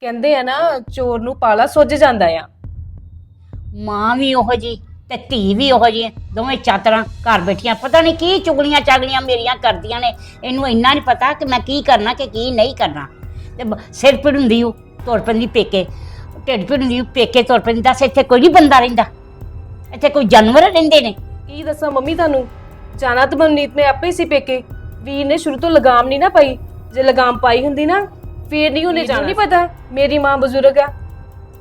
ਕਹਿੰਦੇ ਆ ਨਾ ਚੋਰ ਨੂੰ ਪਾਲਾ ਸੁੱਜ ਜਾਂਦਾ ਆ। ਮਾਂ ਵੀ ਉਹੋ ਜੀ ਤੇ ਧੀ ਵੀ ਉਹੋ ਜੀ ਦੋਵੇਂ ਚਾਤਰਾਂ ਘਰ ਬੈਠੀਆਂ ਪਤਾ ਨਹੀਂ ਕੀ ਚੁਗਲੀਆਂ ਚਾਗਲੀਆਂ ਮੇਰੀਆਂ ਕਰਦੀਆਂ ਨੇ। ਇਹਨੂੰ ਇੰਨਾ ਨਹੀਂ ਪਤਾ ਕਿ ਮੈਂ ਕੀ ਕਰਨਾ ਕਿ ਕੀ ਨਹੀਂ ਕਰਨਾ। ਤੇ ਬ- ਸਿਰ ਪੀੜ ਹੁੰਦੀ ਉਹ ਤੁਰ ਪੈਂਦੀ ਪੇਕੇ। ਢਿੱਡ ਪੀੜ ਹੁੰਦੀ ਉਹ ਪੇਕੇ ਤੁਰ ਪੈਂਦੀ ਦੱਸ ਇੱਥੇ ਕੋਈ ਨਹੀਂ ਬੰਦਾ ਰਹਿੰਦਾ। ਇੱਥੇ ਕੋਈ ਜਾਨਵਰ ਰਹਿੰਦੇ ਨੇ। ਕੀ ਦੱਸਾਂ ਮੰਮੀ ਤੁਹਾਨੂੰ? ਜਾਣਾ ਤਾਂ ਮਨਨੀਤ ਨੇ ਆਪੇ ਹੀ ਸੀ ਪੇਕੇ। ਵੀਰ ਨੇ ਸ਼ੁਰੂ ਤੋਂ ਲਗਾਮ ਨਹੀਂ ਨਾ ਪਾਈ। ਜੇ ਲਗਾਮ ਪਾਈ ਹੁੰਦੀ ਨਾ ਫੇਰ ਨਹੀਂ ਉਹਨੇ ਜਾਣਾ। ਨਹੀਂ ਪਤਾ ਮੇਰੀ ਮਾਂ ਬਜ਼ੁਰਗ ਆ।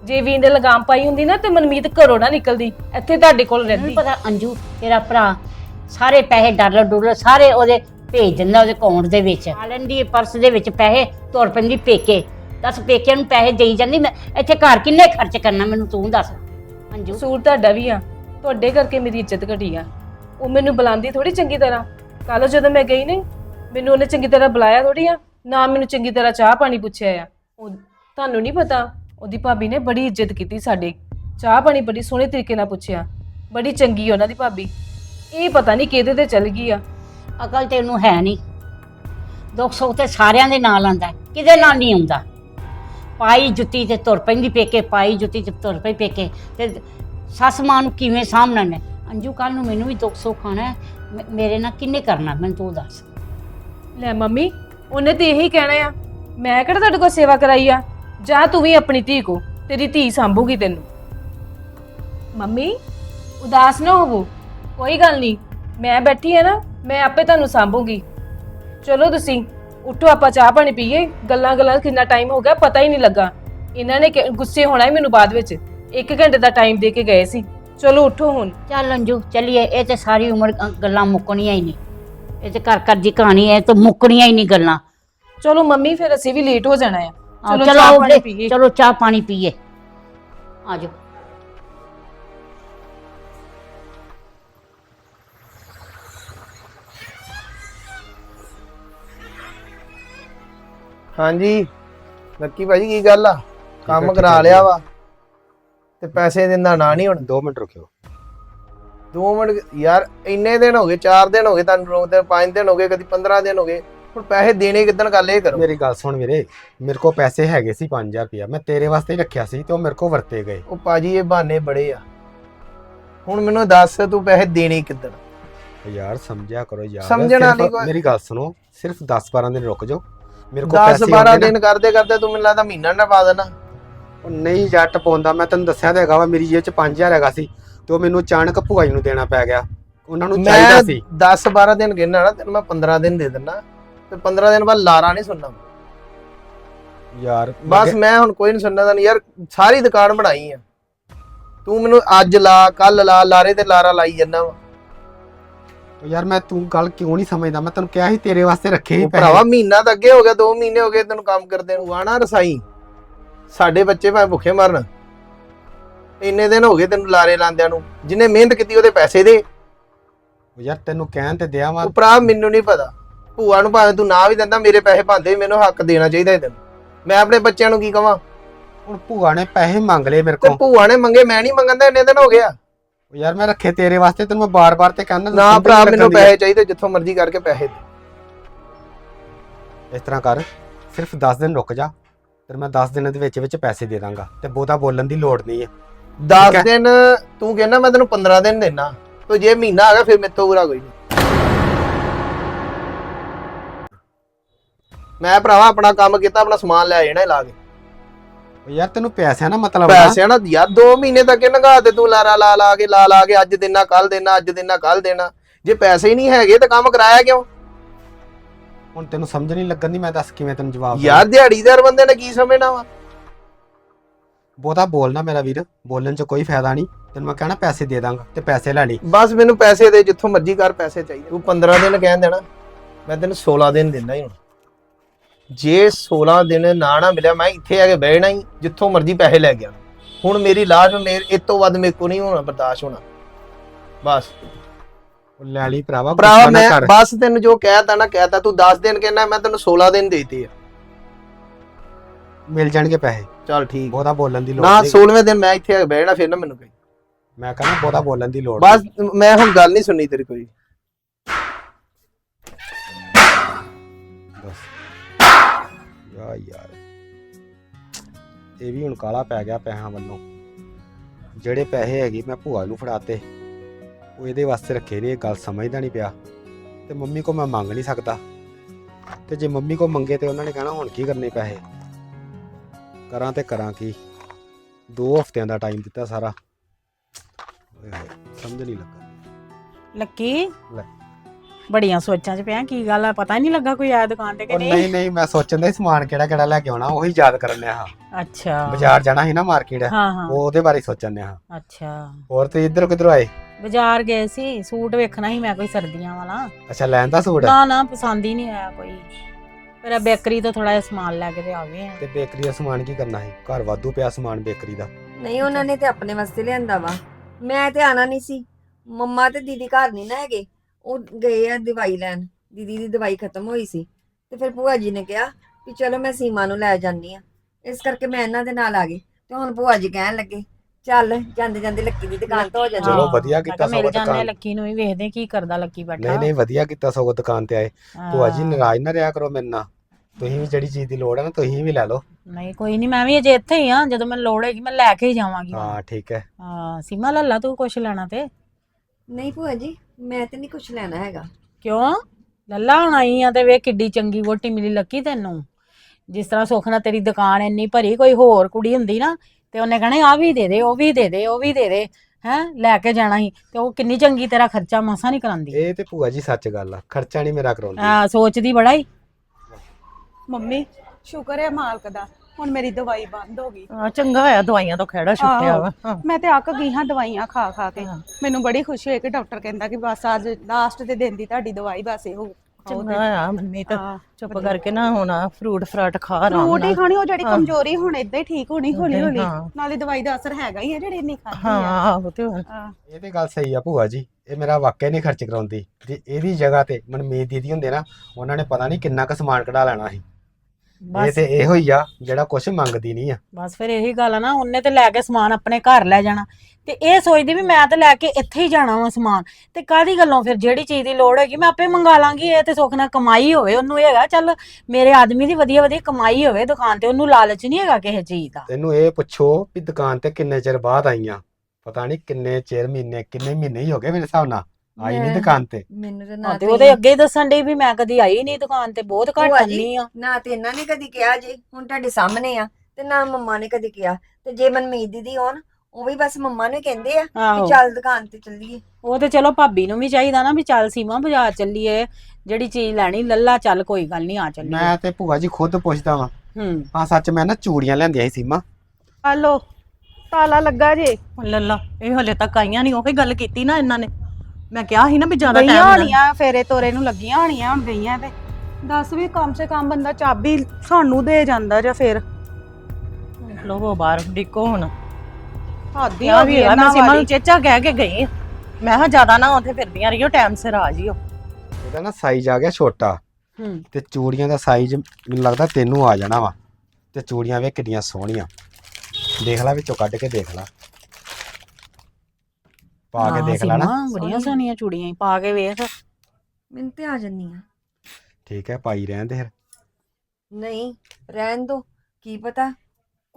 ਜੇ ਵੀਰ ਨੇ ਲਗਾਮ ਪਾਈ ਹੁੰਦੀ ਨਾ ਤੇ ਮਨਮੀਤ ਘਰੋਂ ਨਾ ਨਿਕਲਦੀ ਇੱਥੇ ਤੁਹਾਡੇ ਕੋਲ ਰਹਿੰਦੀ। ਪਤਾ ਅੰਜੂ ਤੇਰਾ ਭਰਾ ਸਾਰੇ ਪੈਸੇ ਡਾਲਰ ਡੋਲਰ ਸਾਰੇ ਉਹਦੇ ਭੇਜ ਦਿੰਦਾ ਉਹਦੇ ਅਕਾਊਂਟ ਦੇ ਵਿੱਚ। ਆ ਲੈਂਦੀ ਪਰਸ ਦੇ ਵਿੱਚ ਪੈਸੇ ਤੁਰ ਪੈਂਦੀ ਪੇਕੇ। ਦੱਸ ਪੇਕਿਆਂ ਨੂੰ ਪੈਸੇ ਦੇਈ ਜਾਂਦੀ ਮੈਂ ਇੱਥੇ ਘਰ ਕਿੰਨੇ ਖਰਚ ਕਰਨਾ ਮੈਨੂੰ ਤੂੰ ਦੱਸ ਅੰਜੂ। ਕਸੂਰ ਤੁਹਾਡਾ ਵੀ ਆ। ਤੁਹਾਡੇ ਕਰਕੇ ਮੇਰੀ ਇੱਜ਼ਤ ਘਟੀ ਆ। ਉਹ ਮੈਨੂੰ ਬੁਲਾਉਂਦੀ ਥੋੜੀ ਚੰਗੀ ਤਰ੍ਹਾਂ। ਕੱਲ ਜਦੋਂ ਮੈਂ ਗਈ ਨੇ ਮੈਨੂੰ ਉਹਨੇ ਚੰਗੀ ਤਰ੍ਹਾਂ ਬੁਲਾਇਆ ਥੋੜੀ ਆ। ਨਾ ਮੈਨੂੰ ਚੰਗੀ ਤਰ੍ਹਾਂ ਚਾਹ ਪਾਣੀ ਪੁੱਛਿਆ ਆ। ਉਹ ਤੁਹਾਨੂੰ ਨਹੀਂ ਪਤਾ ਉਹਦੀ ਭਾਬੀ ਨੇ ਬੜੀ ਇੱਜ਼ਤ ਕੀਤੀ ਸਾਡੇ। ਚਾਹ ਪਾਣੀ ਬੜੀ ਸੋਹਣੇ ਤਰੀਕੇ ਨਾਲ ਪੁੱਛਿਆ। ਬੜੀ ਚੰਗੀ ਉਹਨਾਂ ਦੀ ਭਾਬੀ। ਇਹ ਪਤਾ ਨਹੀਂ ਕਿਹਦੇ ਤੇ ਚੱਲ ਗਈ ਆ। ਅਕਲ ਤੈਨੂੰ ਹੈ ਨਹੀਂ। ਦੁੱਖ ਸੁੱਖ ਤੇ ਸਾਰਿਆਂ ਦੇ ਨਾਲ ਆਂਦਾ ਕਿਹਦੇ ਨਾਲ ਨਹੀਂ ਆਉਂਦਾ। ਪਾਈ ਜੁੱਤੀ ਤੇ ਤੁਰ ਪੈਂਦੀ ਪੇਕੇ ਪਾਈ ਜੁੱਤੀ ਤੇ ਤੁਰ ਪਈ ਪੇਕੇ। ਤੇ ਸੱਸ ਮਾਂ ਨੂੰ ਕਿਵੇਂ ਸਾਹਮਣਾ ਨੇ ਅੰਜੂ ਕੱਲ ਨੂੰ ਮੈਨੂੰ ਵੀ ਦੁੱਖ ਸੁੱਖ ਆਣਾ ਮੇਰੇ ਨਾਲ ਕਿੰਨੇ ਕਰਨਾ ਮੈਨੂੰ ਤੂੰ ਦੱਸ। ਲੈ ਮੰਮੀ ਉਹਨੇ ਤੇ ਇਹੀ ਕਹਿਣਾ ਆ ਮੈਂ ਕਿਹੜਾ ਤੁਹਾਡੇ ਕੋਲ ਸੇਵਾ ਕਰਾਈ ਆ? ਜਾ ਤੂੰ ਵੀ ਆਪਣੀ ਧੀ ਕੋ ਤੇਰੀ ਧੀ ਸੰਭੂਗੀ ਤੈਨੂੰ। ਮੰਮੀ ਉਦਾਸ ਨਾ ਹੋਵੋ ਕੋਈ ਗੱਲ ਨਹੀਂ ਮੈਂ ਬੈਠੀ ਆ ਨਾ ਮੈਂ ਆਪੇ ਤੁਹਾਨੂੰ ਸੰਭੂਗੀ। ਚਲੋ ਤੁਸੀਂ ਉੱਠੋ ਆਪਾਂ ਚਾਹ ਪਾਣੀ ਪੀਏ ਗੱਲਾਂ ਗੱਲਾਂ ਕਿੰਨਾ ਟਾਈਮ ਹੋ ਗਿਆ ਪਤਾ ਹੀ ਨਹੀਂ ਲੱਗਾ। ਇਹਨਾਂ ਨੇ ਕਿ- ਗੁੱਸੇ ਹੋਣਾ ਹੀ ਮੈਨੂੰ ਬਾਅਦ ਵਿੱਚ 1 ਘੰਟੇ ਦਾ ਟਾਈਮ ਦੇ ਕੇ ਗਏ ਸੀ। ਚਲੋ ਉੱਠੋ ਹੁਣ। ਚੱਲ ਅੰਜੂ ਚੱਲੀਏ ਇਹ ਤੇ ਸਾਰੀ ਉਮਰ ਅ, ਗੱਲਾਂ ਮੁੱਕਣੀਆਂ ਹੀ ਨਹੀਂ। ਇਹ ਤੇ ਘਰ ਘਰ ਦੀ ਕਹਾਣੀ ਇਹ ਤਾਂ ਮੁੱਕਣੀਆਂ ਹੀ ਨਹੀਂ ਗੱਲਾਂ। ਚਲੋ ਮੰਮੀ ਫਿਰ ਅਸੀਂ ਵੀ ਲੇਟ ਹੋ ਜਾਣਾ ਆ ਚਲੋ ਚਲੋ ਚਾਹ ਪਾਣੀ ਚਲੋ ਚਾਹ ਪਾਣੀ ਪੀਏ। ਆਜੋ ਹਾਂਜੀ ਲੱਕੀ ਭਾਜੀ ਕੀ ਗੱਲ ਆ? ਕੰਮ ਕਰਾ। ਲਿਆ ਵਾ ਤੇ ਪੈਸੇ ਦਿੰਦਾ ਨਾ ਨਹੀਂ ਹੁਣ। 2 ਮਿੰਟ ਰੁਕਿਓ। 2 ਮਿੰਟ ਯਾਰ ਇੰਨੇ ਦਿਨ ਹੋ ਗਏ 4 ਦਿਨ ਹੋ ਗਏ ਤੁਹਾਨੂੰ ਰੋਕਦੇ 5 ਦਿਨ ਹੋ ਗਏ ਕਦੀ 15 ਦਿਨ ਹੋ ਗਏ। ਹੁਣ ਪੈਸੇ ਦੇਣੇ ਕਿੱਦਣ ਗੱਲ ਇਹ ਕਰੋ। ਮੇਰੀ ਗੱਲ ਸੁਣ ਵੀਰੇ ਮੇਰੇ ਕੋਲ ਪੈਸੇ ਹੈਗੇ ਸੀ 5000 ਰੁਪਇਆ ਮੈਂ ਤੇਰੇ ਵਾਸਤੇ ਹੀ ਰੱਖਿਆ ਸੀ ਤੇ ਉਹ ਮੇਰੇ ਕੋਲ ਵਰਤੇ ਗਏ। ਉਹ ਪਾਜੀ ਇਹ ਬਹਾਨੇ ਬੜੇ ਆ। ਹੁਣ ਮੈਨੂੰ ਦੱਸ ਤੂੰ ਪੈਸੇ ਦੇਣੇ ਕਿੱਦਣ? ਉਹ ਯਾਰ ਸਮਝਿਆ ਕਰੋ ਯਾਰ। ਸਮਝਣ ਸਿਰਫ ਵਾਲੀ ਕੋਈ- ਮੇਰੀ ਗੱਲ ਸੁਣੋ ਸਿਰਫ 10 12 ਦਿਨ ਰੁਕ ਜਾਓ। ਮੇਰੇ ਕੋਲ 10 ਪੈਸੇ 12 ਹੋਣਗੇ ਨਾ- ਦਿਨ ਕਰਦੇ ਕਰਦੇ ਤੂੰ ਮੈਨੂੰ ਲੱਗਦਾ ਮਹੀਨਾ ਨਾ ਪਾ ਦੇਣਾ। ਉਹ ਨਹੀਂ ਜੱਟ ਪਾਉਂਦਾ ਮੈਂ ਤੈਨੂੰ ਦੱਸਿਆ ਤਾਂ ਹੈਗਾ ਵਾ ਮੇਰੀ ਜੇਬ 'ਚ 5000 ਹੈਗਾ ਸੀ। ਤੇ ਉਹ ਮੈਨੂੰ ਅਚਾਨਕ ਭੁਗਾਈ ਨੂੰ ਦੇਣਾ ਪੈ ਗਿਆ। ਉਹਨਾਂ ਨੂੰ ਚਾਹੀਦਾ ਮੈਂ ਸੀ। 10 12 ਦਿਨ ਗਿਣਨਾ ਨਾ ਤੈਨੂੰ ਮੈਂ 15 ਦਿਨ ਦੇ ਦਿੰਦਾ ਤੇ 15 ਦਿਨ ਬਾਅਦ ਲਾਰਾ ਨਹੀਂ ਸੁਣਨਾ। ਯਾਰ ਬਸ ਮੈਂ ਹੁਣ ਕੋਈ ਨਹੀਂ ਸੁਣਨਾ ਤੈਨੂੰ ਯਾਰ ਸਾਰੀ ਦੁਕਾਨ ਬਣਾਈ ਆ। ਤੂੰ ਮੈਨੂੰ ਅੱਜ ਲਾ ਕੱਲ ਲਾ ਲਾਰੇ ਤੇ ਲਾਰਾ ਲਾਈ ਜੰਨਾ ਵਾ। ਯਾਰ ਮੈਂ ਤੂੰ ਗੱਲ ਕਿਉਂ ਨਹੀਂ ਸਮਝਦਾ? ਮੈਂ ਤੈਨੂੰ ਕਿਹਾ ਸੀ ਤੇਰੇ ਵਾਸਤੇ ਰੱਖੇ ਸੀ ਭਰਾਵਾ ਮਹੀਨਾ ਤਾਂ ਅੱਗੇ ਹੋ ਗਿਆ 2 ਮਹੀਨੇ ਹੋ ਗਏ ਤੈਨੂੰ ਕੰਮ ਕਰਦੇ ਨੂੰ। ਆਣਾ ਰਸਾਈ। ਸਾਡੇ ਬੱਚੇ ਭਾਵੇਂ ਭੁੱਖੇ ਮਰਨ। ਇੰਨੇ ਦਿਨ ਹੋ ਗਏ ਤੈਨੂੰ ਲਾਰੇ ਲਾਂਦਿਆਂ ਨੂੰ ਜਿਨੇ ਮਿਹਨਤ ਕੀਤੀ ਉਹਦੇ ਪੈਸੇ ਦੇ। ਉਹ ਯਾਰ ਤੈਨੂੰ ਕਹਿਣ ਤੇ ਦਿਆ ਵਾ। ਉਹ ਭਰਾ ਮੈਨੂੰ ਨਹੀਂ ਪਤਾ। ਭੂਆ ਨੂੰ ਭਾਵੇਂ ਤੂੰ ਨਾ ਵੀ ਦਿੰਦਾ ਮੇਰੇ ਪੈਸੇ ਭਾਂਦੇ ਮੈਨੂੰ ਹੱਕ ਦੇਣਾ ਚਾਹੀਦਾ ਹੈ ਤੈਨੂੰ। ਮੈਂ ਆਪਣੇ ਬੱਚਿਆਂ ਨੂੰ ਕੀ ਕਵਾਂ? ਹੁਣ ਭੂਆ ਨੇ ਪੈਸੇ ਮੰਗ ਲਏ ਮੇਰੇ ਤੇ ਕੋਲ। ਭੂਆ ਨੇ ਮੰਗੇ ਮੈਂ ਨਹੀਂ ਮੰਗਦਾ ਇੰਨੇ ਦਿਨ ਹੋ ਗਿਆ। ਉਹ ਯਾਰ ਮੈਂ ਰੱਖੇ ਤੇਰੇ ਵਾਸਤੇ ਤੈਨੂੰ ਮੈਂ ਬਾਰ-ਬਾਰ ਤੇ ਕਹਿੰਦਾ ਨਾ ਤੂੰ ਭਰਾ ਮੈਨੂੰ ਦੀ। ਪੈਸੇ ਚਾਹੀਦੇ ਜਿੱਥੋਂ ਮਰਜ਼ੀ ਕਰਕੇ ਪੈਸੇ ਦੇ। ਇਸ ਤਰ੍ਹਾਂ ਕਰ ਸਿਰਫ 10 ਦਿਨ ਰੁਕ ਜਾ ਫਿਰ ਮੈਂ 10 ਦਿਨਾਂ ਦੇ ਵਿੱਚ ਵਿੱਚ ਪੈਸੇ ਦੇ ਦਾਂਗਾ ਤੇ ਬਹੁਤਾ ਬੋਲਣ ਦੀ ਲੋੜ ਨਹੀਂ ਹੈ। 10 ਹੈ। ਦਿਨ ਤੂੰ ਕਹਿੰਦਾ ਮੈਂ ਤੈਨੂੰ 15 ਦਿਨ ਦੇਣਾ ਤੇ ਜੇ ਮਹੀਨਾ ਆ ਗਿਆ ਫਿਰ ਮੇਥੋਂ ਬੁਰਾ ਕੋਈ ਨਹੀਂ। ਮੈਂ ਭਰਾਵਾ ਆਪਣਾ ਕੰਮ ਕੀਤਾ ਆਪਣਾ ਸਮਾਨ ਲੈ ਜਾਣਾ ਲਾ ਕੇ। ਉਹ ਯਾਰ ਤੈਨੂੰ ਪੈਸਿਆਂ ਦਾ ਮਤਲਬ ਆ ਪੈਸੇ ਨਾ ਯਾਰ 2 ਮਹੀਨੇ ਤੱਕ ਇਹ ਤੇ ਤੂੰ ਲਾਰਾ ਲਾ ਲਾ ਕੇ ਲਾ ਲਾ ਕੇ ਅੱਜ ਦੇਣਾ ਕੱਲ ਦੇਣਾ ਅੱਜ ਦੇਣਾ ਕੱਲ ਦੇਣਾ। ਜੇ ਪੈਸੇ ਹੀ ਨਹੀਂ ਹੈਗੇ ਤਾਂ ਕੰਮ ਕਰਾਇਆ ਕਿਉਂ? ਹੁਣ ਤੈਨੂੰ ਸਮਝ ਨਹੀਂ ਲੱਗਣ ਦੀ ਮੈਂ ਦੱਸ ਕਿਵੇਂ ਤੈਨੂੰ ਜਵਾਬ ਯਾਰ ਦਿਹਾੜੀਦਾਰ ਬੰਦੇ ਨੇ ਕੀ ਸਮਝਣਾ ਵਾ? ਬਹੁਤਾ ਬੋਲਣਾ ਮੇਰਾ ਵੀਰ ਬੋਲਣ 'ਚ ਕੋਈ ਫਾਇਦਾ ਨਹੀਂ। ਤੈਨੂੰ ਮੈਂ ਕਹਿਣਾ ਪੈਸੇ ਦੇ ਦਾਂਗਾ ਤੇ ਪੈਸੇ ਲੈ ਲਈ। ਬਸ ਮੈਨੂੰ ਪੈਸੇ ਦੇ ਜਿੱਥੋਂ ਮਰਜ਼ੀ ਕਰ ਪੈਸੇ ਚਾਹੀਦੇ। ਤੂੰ 15 ਦਿਨ ਕਹਿਣ ਦੇਣਾ ਮੈਂ ਤੈਨੂੰ 16 ਦਿਨ ਦਿੰਦਾ ਹੀ ਹੁਣ। ਜੇ 16 ਦਿਨ ਨਾ ਨਾ ਮਿਲਿਆ ਮੈਂ ਇੱਥੇ ਆ ਕੇ ਬਹਿਣਾ ਹੀ ਜਿੱਥੋਂ ਮਰਜ਼ੀ ਪੈਸੇ ਲੈ ਗਿਆ ਹੁਣ ਮੇਰੀ ਲਾਸ਼ ਮੇਰੇ ਇਸ ਤੋਂ ਵੱਧ ਮੇਰੇ ਕੋ ਨਹੀਂ ਹੋਣਾ ਬਰਦਾਸ਼ਤ ਹੋਣਾ। ਬਸ। ਉਹ ਲੈ ਲਈ ਭਰਾਵਾ ਭਰਾ ਗੁੱਸਾ ਨਾ ਮੈਂ ਬਸ ਤੈਨੂੰ ਜੋ ਕਹਿਤਾ ਨਾ ਕਹਿਤਾ ਤੂੰ 10 ਦਿਨ ਕਹਿਣਾ ਮੈਂ ਤੈਨੂੰ 16 ਦਿਨ ਦੇਤੇ ਆ। ਮਿਲ ਜਾਣਗੇ ਪੈਸੇ। ਚੱਲ ਠੀਕ। ਬਹੁਤਾ ਬੋਲਣ ਦੀ ਲੋੜ ਨਾ ਨਹੀਂ। 16ਵੇਂ ਦਿਨ ਮੈਂ ਇੱਥੇ ਆ ਕੇ ਬਹਿਣਾ ਫਿਰ ਨਾ ਮੈਨੂੰ ਕਹੀ ਮੈਂ ਕਹਿੰਦਾ ਬਹੁਤਾ ਬੋਲਣ ਦੀ ਲੋੜ ਬਸ ਮੈਂ ਹੁਣ ਗੱਲ ਨਹੀਂ ਸੁਣਨੀ ਤੇਰੀ ਕੋਈ। ਬਸ। ਯਾ ਯਾਰ। ਇਹ ਵੀ ਹੁਣ ਕਾਲਾ ਪੈ ਗਿਆ ਪੈਸਿਆਂ ਵੱਲੋਂ। ਜਿਹੜੇ ਪੈਸੇ ਹੈਗੇ ਮੈਂ ਭੂਆ ਨੂੰ ਫੜਾਤੇ। ਉਹ ਇਹਦੇ ਵਾਸਤੇ ਰੱਖੇ ਨੇ ਇਹ ਗੱਲ ਸਮਝਦਾ ਨਹੀਂ ਪਿਆ। ਤੇ ਮੰਮੀ ਕੋ ਮੈਂ ਮੰਗ ਨਹੀਂ ਸਕਦਾ। ਤੇ ਜੇ ਮੰਮੀ ਕੋ ਮੰਗੇ ਤੇ ਉਹਨਾਂ ਨੇ ਕਹਿਣਾ ਹੁਣ ਕੀ ਕਰਨੇ ਪੈਸੇ? ਕਰਾਂ ਤੇ ਕਰਾਂ ਕੀ? ਦੋ ਹਫ਼ਤਿਆਂ ਦਾ ਟਾਈਮ ਦਿੱਤਾ ਸਾਰਾ। ਓਏ ਹੋਏ, ਸਮਝ ਨਹੀਂ ਲੱਗਾ। ਲੱਕੀ? ਲੈ। ਬੜੀਆਂ ਸੋਚਾਂ 'ਚ ਪਿਆ ਕੀ ਗੱਲ ਆ? ਪਤਾ ਨਹੀਂ ਲੱਗਾ ਕੋਈ ਆਇਆ ਦੁਕਾਨ ਤੇ ਕਿ ਉਹ ਨਹੀਂ? ਨਹੀਂ ਨਹੀਂ ਮੈਂ ਸੋਚਣ ਦਾ ਸਮਾਨ ਕਿਹੜਾ ਕਿਹੜਾ ਲੈ ਕੇ ਆਉਣਾ ਉਹੀ ਯਾਦ ਕਰਨ ਡਿਆ ਹਾਂ। ਅੱਛਾ। ਬਾਜ਼ਾਰ ਜਾਣਾ ਸੀ ਨਾ ਮਾਰਕੀਟ ਹਾਂ ਹਾਂ। ਉਹ ਉਹਦੇ ਬਾਰੇ ਸੋਚਣ ਡਿਆ ਹਾਂ। ਅੱਛਾ। ਹੋਰ ਤੇ ਇੱਧਰ ਕਿੱਧਰੋਂ ਆਏ? ਬਾਜ਼ਾਰ ਗਏ ਸੀ ਸੂਟ ਵੇਖਣਾ ਸੀ ਮੈਂ ਕੋਈ ਸਰਦੀਆਂ ਵਾਲਾ। ਅੱਛਾ ਲੈਣ ਦਾ ਸੂਟ? ਨਾ ਨਾ ਪਸੰਦ ਹੀ ਨਹੀਂ ਆਇਆ ਕੋਈ। ਫਿਰ ਆ ਬੇਕਰੀ ਤੋਂ ਥੋੜਾ ਜਿਹਾ ਸਮਾਨ ਲੈ ਕੇ ਤੇ ਆ ਗਏ ਆ। ਤੇ ਬੇਕਰੀ ਦਾ ਸਮਾਨ ਕੀ ਕਰਨਾ ਸੀ? ਘਰ ਵਾਧੂ ਪਿਆ ਸਮਾਨ ਬੇਕਰੀ ਦਾ। ਨਹੀਂ ਉਹਨਾਂ ਨੇ ਤੇ ਆਪਣੇ ਵਾਸਤੇ ਲਿਆਂਦਾ ਵਾ। ਮੈਂ ਤੇ ਆਣਾ ਨਹੀਂ ਸੀ। ਮੰਮਾ ਤੇ ਦੀਦੀ ਘਰ ਨਹੀਂ ਨਾ ਹੈਗੇ। ਉਹ ਗਏ ਆ ਦਵਾਈ ਲੈਣ। ਦੀਦੀ ਦੀ ਦਵਾਈ ਖਤਮ ਹੋਈ ਸੀ। ਤੇ ਫਿਰ ਭੂਆ ਜੀ ਨੇ ਕਿਹਾ ਵੀ ਚਲੋ ਮੈਂ ਸੀਮਾ ਨੂੰ ਲੈ ਜਾਂਦੀ ਆ। ਇਸ ਕਰਕੇ ਮੈਂ ਇਹਨਾਂ ਦੇ ਨਾਲ ਆ ਗਈ। ਤੇ ਹੁਣ ਭੂਆ ਜੀ ਕਹਿਣ ਲੱਗੇ ਚੱਲ ਜਾਂਦੇ ਜਾਂਦੇ ਲੱਕੀ ਦੀ ਦੁਕਾਨ ਤੋਂ ਹੋ ਜਾਂਦੇ ਚਲੋ ਹਾਂ, ਵਧੀਆ ਮੈਂ ਕੀਤਾ ਕਿਹਾ ਮਿਲ ਸਗੋਂ ਜਾਂਦੇ ਆ ਦੁਕਾਨ। ਲੱਕੀ ਨੂੰ ਵੀ ਵੇਖਦੇ ਕੀ ਕਰਦਾ ਲੱਕੀ ਬੈਠਾ। ਨਹੀਂ ਨਹੀਂ ਵਧੀਆ ਕੀਤਾ ਸਗੋਂ ਦੁਕਾਨ ਤੇ ਆਏ। ਭੂਆ ਜੀ ਹਾਂ। ਨਾਰਾਜ਼ ਨਾ ਰਿਹਾ ਕਰੋ ਮੇਰੇ ਨਾਲ। ਤੁਸੀਂ ਵੀ ਜਿਹੜੀ ਚੀਜ਼ ਦੀ ਲੋੜ ਹੈ ਨਾ ਤੁਸੀਂ ਵੀ ਲੈ ਲਓ। ਨਹੀਂ ਕੋਈ ਨਹੀਂ ਮੈਂ ਵੀ ਅਜੇ ਇੱਥੇ ਹੀ ਆ ਜਦੋਂ ਮੈਨੂੰ ਲੋੜ ਹੈਗੀ ਮੈਂ ਲੈ ਕੇ ਹੀ ਜਾਵਾਂਗੀ। ਹਾਂ ਠੀਕ ਹੈ। ਹਾਂ ਸੀਮਾ ਲੱਲਾ ਤੂੰ ਕੁਛ ਲੈਣਾ ਤੇ। ਨਹੀਂ ਭੂਆ ਜੀ ਮੈਂ ਤੇ ਨਹੀਂ ਕੁਝ ਲੈਣਾ ਹੈਗਾ। ਕਿਉਂ? ਲੱਲਾ ਹੁਣ ਆਈ ਆ ਤੇ ਵੇ ਕਿੱਡੀ ਚੰਗੀ ਵੋਟੀ ਮਿਲੀ ਲੱਕੀ ਤੈਨੂੰ। ਜਿਸ ਤਰ੍ਹਾਂ ਸੁੱਖ ਨਾਲ ਤੇਰੀ ਦੁਕਾਨ ਇੰਨੀ ਭਰੀ ਕੋਈ ਹੋਰ ਕੁੜੀ ਹੁੰਦੀ ਨਾ ਤੇ ਉਹਨੇ ਕਹਣਾ ਆ ਵੀ ਦੇ ਦੇ ਉਹ ਵੀ ਦੇ ਦੇ ਉਹ ਵੀ ਦੇ ਦੇ। ਹੈ ਲੈ ਕੇ ਜਾਣਾ ਸੀ ਤੇ ਉਹ ਕਿੰਨੀ ਚੰਗੀ ਤੇਰਾ ਖਰਚਾ ਮਸਾ ਨਹੀਂ ਕਰਾਂਦੀ ਇਹ ਤੇ ਭੂਆ ਜੀ ਸੱਚ ਗੱਲ ਆ ਖਰਚਾ ਨਹੀਂ ਮੇਰਾ ਕਰਾਉਂਦੀ। ਆ ਸੋਚਦੀ ਬੜਾ ਹੀ ਮੰਮੀ ਸ਼ੁਕਰ ਹੈ ਮਾਲਕ ਦਾ ਹੁਣ ਮੇਰੀ ਦਵਾਈ ਬੰਦ ਹੋ ਗਈ ਆ ਚੰਗਾ ਹੋਇਆ ਦਵਾਈਆਂ ਤੋਂ ਖਹਿੜਾ ਛੁੱਟਿਆ। ਵਾ ਹਾਂ। ਮੈਂ ਤੇ ਅੱਕ ਗਈ ਹਾਂ ਦਵਾਈਆਂ ਖਾ ਖਾ ਕੇ ਹਾਂ। ਮੈਨੂੰ ਬੜੀ ਖੁਸ਼ੀ ਹੋਈ ਕਿ ਡਾਕਟਰ ਕਹਿੰਦਾ ਕਿ ਬਸ ਅੱਜ ਲਾਸਟ ਦੇ ਦਿਨ ਦੀ ਤੁਹਾਡੀ ਦਵਾਈ ਬਸ ਇਹੋ ਚੰਗਾ ਹੋਇਆ ਮੰਮੀ ਤਾਂ ਹਾਂ, ਚੁੱਪ। ਕਰਕੇ ਨਾ ਹੁਣ ਫਰੂਟ ਫਰਾਟ ਖਾ ਆਰਾਮ ਫਰੂਟ ਹੀ ਨਾਲ ਖਾਣੀ ਉਹ ਜਿਹੜੀ ਹਾਂ। ਕਮਜ਼ੋਰੀ ਹੁਣ ਇਦਾਂ ਹੀ ਠੀਕ ਹੋਣੀ ਹੌਲੀ ਹੌਲੀ ਹਾਂ। ਨਾਲੇ ਦਵਾਈ ਦਾ ਅਸਰ ਹੈਗਾ ਹੀ ਹੈ ਜਿਹੜੀ ਇੰਨੀ ਖਾਧੀ ਹਾਂ ਆ ਆਹੋ ਤੇ ਹੁਣ ਹਾਂ। ਇਹ ਤੇ ਗੱਲ ਸਹੀ ਆ ਭੂਆ ਜੀ ਇਹ ਮੇਰਾ ਵਾਕਿਆ ਨਹੀਂ ਖਰਚ ਕਰਾਉਂਦੀ ਜੇ ਇਹਦੀ ਜਗ੍ਹਾ ਤੇ ਮਨਮੀਤ ਦੀਦੀ ਹੁੰਦੇ ਨਾ ਉਹਨਾਂ ਨੇ ਪਤਾ ਨਹੀਂ ਕਿੰਨਾ ਕੁ ਸਮਾਨ ਕਢਾ ਲੈਣਾ ਸੀ ਇਹ ਬਸ। ਤੇ ਇਹੋ ਹੀ ਆ ਜਿਹੜਾ ਕੁਝ ਮੰਗਦੀ ਨਹੀਂ ਆ। ਬਸ ਫਿਰ ਇਹੀ ਗੱਲ ਆ ਨਾ ਉਹਨੇ ਤੇ ਲੈ ਕੇ ਸਮਾਨ ਆਪਣੇ ਘਰ ਲੈ ਜਾਣਾ। ਤੇ ਇਹ ਸੋਚਦੀ ਵੀ ਮੈਂ ਤੇ ਲੈ ਕੇ ਇੱਥੇ ਹੀ ਜਾਣਾ ਵਾ ਸਮਾਨ। ਤੇ ਕਾਦੀ ਗੱਲੋਂ ਫਿਰ ਜਿਹੜੀ ਚੀਜ਼ ਦੀ ਲੋੜ ਹੈਗੀ ਮੈਂ ਆਪੇ ਮੰਗਾ ਲਾਂਗੀ ਇਹ ਤੇ ਸੁੱਖ ਨਾਲ ਕਮਾਈ ਹੋਵੇ ਉਹਨੂੰ ਇਹ ਹੈਗਾ ਚੱਲ ਮੇਰੇ ਆਦਮੀ ਦੀ ਵਧੀਆ ਵਧੀਆ ਕਮਾਈ ਹੋਵੇ ਦੁਕਾਨ ਤੇ ਉਹਨੂੰ ਲਾਲਚ ਨਹੀਂ ਹੈਗਾ ਕਿਸੇ ਚੀਜ਼ ਦਾ। ਤੈਨੂੰ ਇਹ ਪੁੱਛੋ ਵੀ ਦੁਕਾਨ ਤੇ ਕਿੰਨੇ ਚਿਰ ਬਾਅਦ ਆਈਆਂ? ਪਤਾ ਨਹੀਂ ਕਿੰਨੇ ਚਿਰ ਮਹੀਨੇ ਕਿੰਨੇ ਮਹੀਨੇ ਹੀ ਹੋ ਗਏ ਮੇਰੇ ਹਿਸਾਬ ਨਾਲ। ਆਈ ਨਹੀਂ ਮੈਂ- ਦੁਕਾਨ ਤੇ। ਮੈਨੂੰ ਤੇ ਹਾਂ, ਨਾ ਤੇ ਤੇ ਉਹਦੇ ਅੱਗੇ ਹੀ ਦੱਸਣ ਡਈ ਵੀ ਮੈਂ ਕਦੀ ਆਈ ਨਹੀਂ ਦੁਕਾਨ ਤੇ ਬਹੁਤ ਘੱਟ ਭੂਆ ਜੀ, ਆਉਂਦੀ ਆ। ਨਾ ਤੇ ਇਹਨਾਂ ਨੇ ਕਦੀ ਕਿਹਾ ਜੀ ਹੁਣ ਤੁਹਾਡੇ ਸਾਹਮਣੇ ਆ ਤੇ ਨਾ ਮੰਮਾ ਨੇ ਕਦੀ ਕਿਹਾ। ਤੇ ਜੇ ਮਨਮੀਤ ਦੀਦੀ ਆਉਣ ਉਹ ਵੀ ਬਸ ਮੰਮਾ ਨੂੰ ਹੀ ਕਹਿੰਦੇ ਆ ਆਹੋ। ਕਿ ਚੱਲ ਦੁਕਾਨ ਤੇ ਚੱਲੀਏ। ਉਹ ਤੇ ਚਲੋ ਭਾਬੀ ਨੂੰ ਵੀ ਚਾਹੀਦਾ ਨਾ ਵੀ ਚੱਲ ਸੀਮਾ ਬਾਜ਼ਾਰ ਚੱਲੀਏ ਜਿਹੜੀ ਚੀਜ਼ ਲੈਣੀ ਲੱਲਾ ਚੱਲ ਕੋਈ ਗੱਲ ਨਹੀਂ ਆ ਚੱਲੀਏ। ਮੈਂ ਤੇ ਭੂਆ ਜੀ ਖੁਦ ਪੁੱਛਦਾ ਵਾਂ ਹੂੰ। ਹਾਂ ਸੱਚ ਮੈਂ ਨਾ ਚੂੜੀਆਂ ਲੈਂਦੀਆਂ ਸੀ ਸੀਮਾ। ਹਲੋ ਤਾਲਾ ਲੱਗਾ ਜੇ। ਲੱਲਾ ਇਹ ਹਲੇ ਤੱਕ ਆਈਆਂ ਨਹੀਂ ਉਹੀ ਗੱਲ ਕੀਤੀ ਨਾ ਇਹਨਾਂ ਨੇ। ਮੈਂ ਕਿਹਾ ਸੀ ਨਾ ਵੀ ਜ਼ਿਆਦਾ ਗਈਆਂ ਟਾਈਮ ਹੋਣੀਆਂ ਫੇਰੇ ਤੋਰੇ ਨੂੰ ਲੱਗੀਆਂ ਹੋਣੀਆਂ ਹੁਣ ਗਈਆਂ ਤੇ। ਦੱਸ ਵੀ ਕਮ ਸੇ ਕਮ ਬੰਦਾ ਚਾਬੀ ਸਾਨੂੰ ਦੇ ਜਾਂਦਾ ਜਾਂ ਫਿਰ। ਲੋਗੋ ਬਾਹਰ ਡਿੱਕੋ ਹੁਣ। ਹਾਦੀ ਹੋ ਵੀ ਆ, ਮੈਂ ਸੀਮਾ ਨੂੰ ਚੇਚਾ ਕਹਿ ਕੇ ਗਈ ਆ। ਮੈਂ ਕਿਹਾ ਜ਼ਿਆਦਾ ਨਾ ਉੱਥੇ ਫਿਰਦੀਆਂ ਰਹੀਓ ਟਾਈਮ ਸਿਰ ਆ ਜਿਓ। ਇਹਦਾ ਨਾ ਸਾਈਜ਼ ਆ ਗਿਆ ਛੋਟਾ। ਹੂੰ। ਤੇ ਚੂੜੀਆਂ ਦਾ ਸਾਈਜ਼ ਮੈਨੂੰ ਲੱਗਦਾ ਤੈਨੂੰ ਆ ਜਾਣਾ ਵਾ। ਤੇ ਚੂੜੀਆਂ ਵੇ ਕਿੰਨੀਆਂ ਸੋਹਣੀਆਂ। ਦੇਖ ਲੈ ਵਿੱਚੋਂ ਕੱਢ ਕੇ ਦੇਖ ਲੈ। ਪਾ ਕੇ ਦੇਖ ਲੈ ਨਾ। ਸੀਮਾ, ਬੜੀਆਂ ਸੋਹਣੀਆਂ ਚੂੜੀਆਂ ਈ, ਪਾ ਕੇ ਵੇਖ। ਮੈਨੂੰ ਤੇ ਆ ਜੰਨੀ ਆ ਠੀਕ ਹੈ ਪਾਈ ਰਹਿਣ ਦੇ ਫਿਰ। ਨਹੀਂ ਰਹਿਣ ਦੋ ਕੀ ਪਤਾ?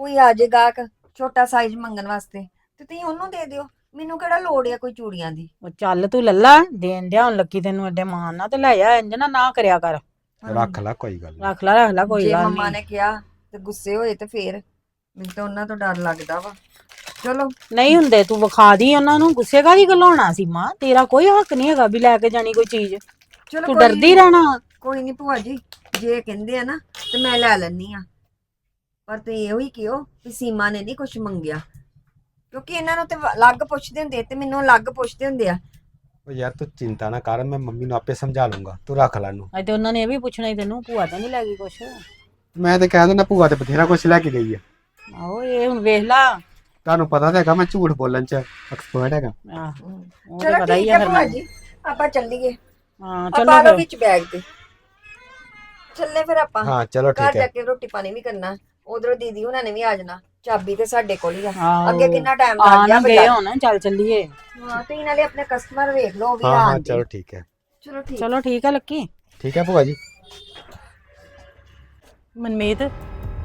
ਕੋਈ ਆ ਜੇ ਗਾਹਕ ਛੋਟਾ ਸਾਈਜ਼ ਮੰਗਣ ਵਾਸਤੇ ਤੇ ਤੁਸੀਂ ਉਹਨੂੰ ਦੇ ਦਿਓ। ਮੈਨੂੰ ਕਿਹੜਾ ਲੋੜ ਆ ਕੋਈ ਚੂੜੀਆਂ ਦੀ? ਉਹ ਚੱਲ ਤੂੰ ਲੱਲਾ ਦੇਣ ਡਿਆ ਹੁਣ ਲੱਕੀ ਤੈਨੂੰ ਐਡੇ ਮਾਨ ਨਾਲ ਤੇ ਲੈ ਜਾ ਇੰਜ ਨਾ ਨਾ ਕਰਿਆ ਕਰ। ਰੱਖ ਲੈ ਕੋਈ ਗੱਲ ਨਹੀਂ। ਰੱਖ ਲੈ ਰੱਖ ਲੈ ਕੋਈ ਜੇ ਗੱਲ ਮੰਮਾ ਨਹੀਂ। ਨੇ ਕਿਹਾ ਤੇ ਗੁੱਸੇ ਹੋਏ ਤੇ ਫੇਰ। ਮੈਨੂੰ ਤਾਂ ਉਹਨਾਂ ਤੋਂ ਡਰ ਲੱਗਦਾ ਵਾ। ਚਲੋ। ਨਹੀਂ ਹੁੰਦੇ ਤੂੰ ਵਿਖਾ ਦੀ ਉਹਨਾਂ ਨੂੰ। ਗੁੱਸੇ ਕਾਦੀ ਹੋਣਾ ਸੀ ਮਾਂ? ਤੇਰਾ ਕੋਈ ਹੱਕ ਨਹੀਂ ਹੈਗਾ ਵੀ ਲੈ ਕੇ ਜਾਣੀ ਕੋਈ ਚੀਜ਼। ਚਲੋ ਤੂੰ ਕੋਈ ਡਰਦੀ ਨੀ, ਰਹਿਣਾ। ਕੋਈ ਨਹੀਂ ਭੂਆ ਜੀ ਜੇ ਕਹਿੰਦੇ ਆ ਨਾ ਤੇ ਮੈਂ ਲੈ ਲੈਣੀ ਆ। ਪਰ ਤੁਸੀਂ ਇਹੋ ਹੀ ਕਿਹੋ ਵੀ ਸੀਮਾ ਨੇ ਨਹੀਂ ਕੁਝ ਮੰਗਿਆ। ਕਿਉਂਕਿ ਇਹਨਾਂ ਨੂੰ ਤੇ ਵ- ਅਲੱਗ ਪੁੱਛਦੇ ਹੁੰਦੇ ਤੇ ਮੈਨੂੰ ਅਲੱਗ ਪੁੱਛਦੇ ਹੁੰਦੇ ਆ। ਉਹ ਯਾਰ ਤੂੰ ਚਿੰਤਾ ਨਾ ਕਰ ਮੈਂ ਮੰਮੀ ਨੂੰ ਆਪੇ ਸਮਝਾ ਲੂੰਗਾ। ਤੂੰ ਰੱਖ ਲੈ ਇਹਨੂੰ। ਅੱਜ ਤੇ ਉਹਨਾਂ ਨੇ ਇਹ ਵੀ ਪੁੱਛਣਾ ਹੀ ਤੈਨੂੰ ਭੂਆ ਤਾਂ ਨਹੀਂ ਲੈ ਗਈ ਕੁਛ। ਮੈਂ ਤੇ ਕਹਿ ਦਿੰਦਾ ਭੂਆ ਤੇ ਬਥੇਰਾ ਕੁਝ ਲੈ ਕੇ ਗਈ ਆ। ਆਹੋ ਇਹ ਹੁਣ ਵੇਖ ਲਾ। ਤੁਹਾਨੂੰ ਪਤਾ ਤਾਂ ਹੈਗਾ ਮੈਂ ਝੂਠ ਬੋਲਣ ਚ ਐਕਸਪਰਟ ਹੈਗਾ। ਆਹ, ਉਹ ਚਲੋ ਤਾਂ ਪਤਾ ਹੀ ਠੀਕ ਆ ਹੈ ਭੂਆ। ਜੀ ਆਪਾਂ ਚੱਲੀਏ। ਹਾਂ ਆਪਾਂ ਚਲੋ ਫਿਰ। ਵਿੱਚ ਬੈਗ ਤੇ। ਚੱਲੇ ਫਿਰ ਆਪਾਂ। ਹਾਂ ਚਲੋ ਘਰ ਠੀਕ ਜਾ ਹੈ ਕੇ ਰੋਟੀ ਪਾਣੀ ਵੀ ਕਰਨਾ। ਉਧਰੋਂ ਦੀਦੀ ਉਹਨਾਂ ਨੇ ਵੀ ਆ ਜਾਣਾ। ਚਾਬੀ ਤੇ ਸਾਡੇ ਕੋਲ ਹੀ ਆ। ਆਹੋ। ਅੱਗੇ ਕਿੰਨਾ ਟਾਈਮ ਲੱਗ ਆ ਗਿਆ ਨਾ ਗਏ ਬਾਜ਼ਾਰ? ਹੁਣ ਚੱਲ ਚੱਲੀਏ। ਹਾਂ ਤੇ ਨਾਲੇ ਆਪਣੇ ਕਸਟਮਰ ਵੇਖ ਲਓ ਉਹ ਵੀ ਹਾਂ ਹਾਂ ਚਲੋ ਠੀਕ ਹੈ। ਚਲੋ ਠੀਕ। ਚਲੋ ਠੀਕ ਹੈ ਲੱਕੀ। ਠੀਕ ਹੈ ਭੂਆ ਜੀ। ਮਨਮੀਤ।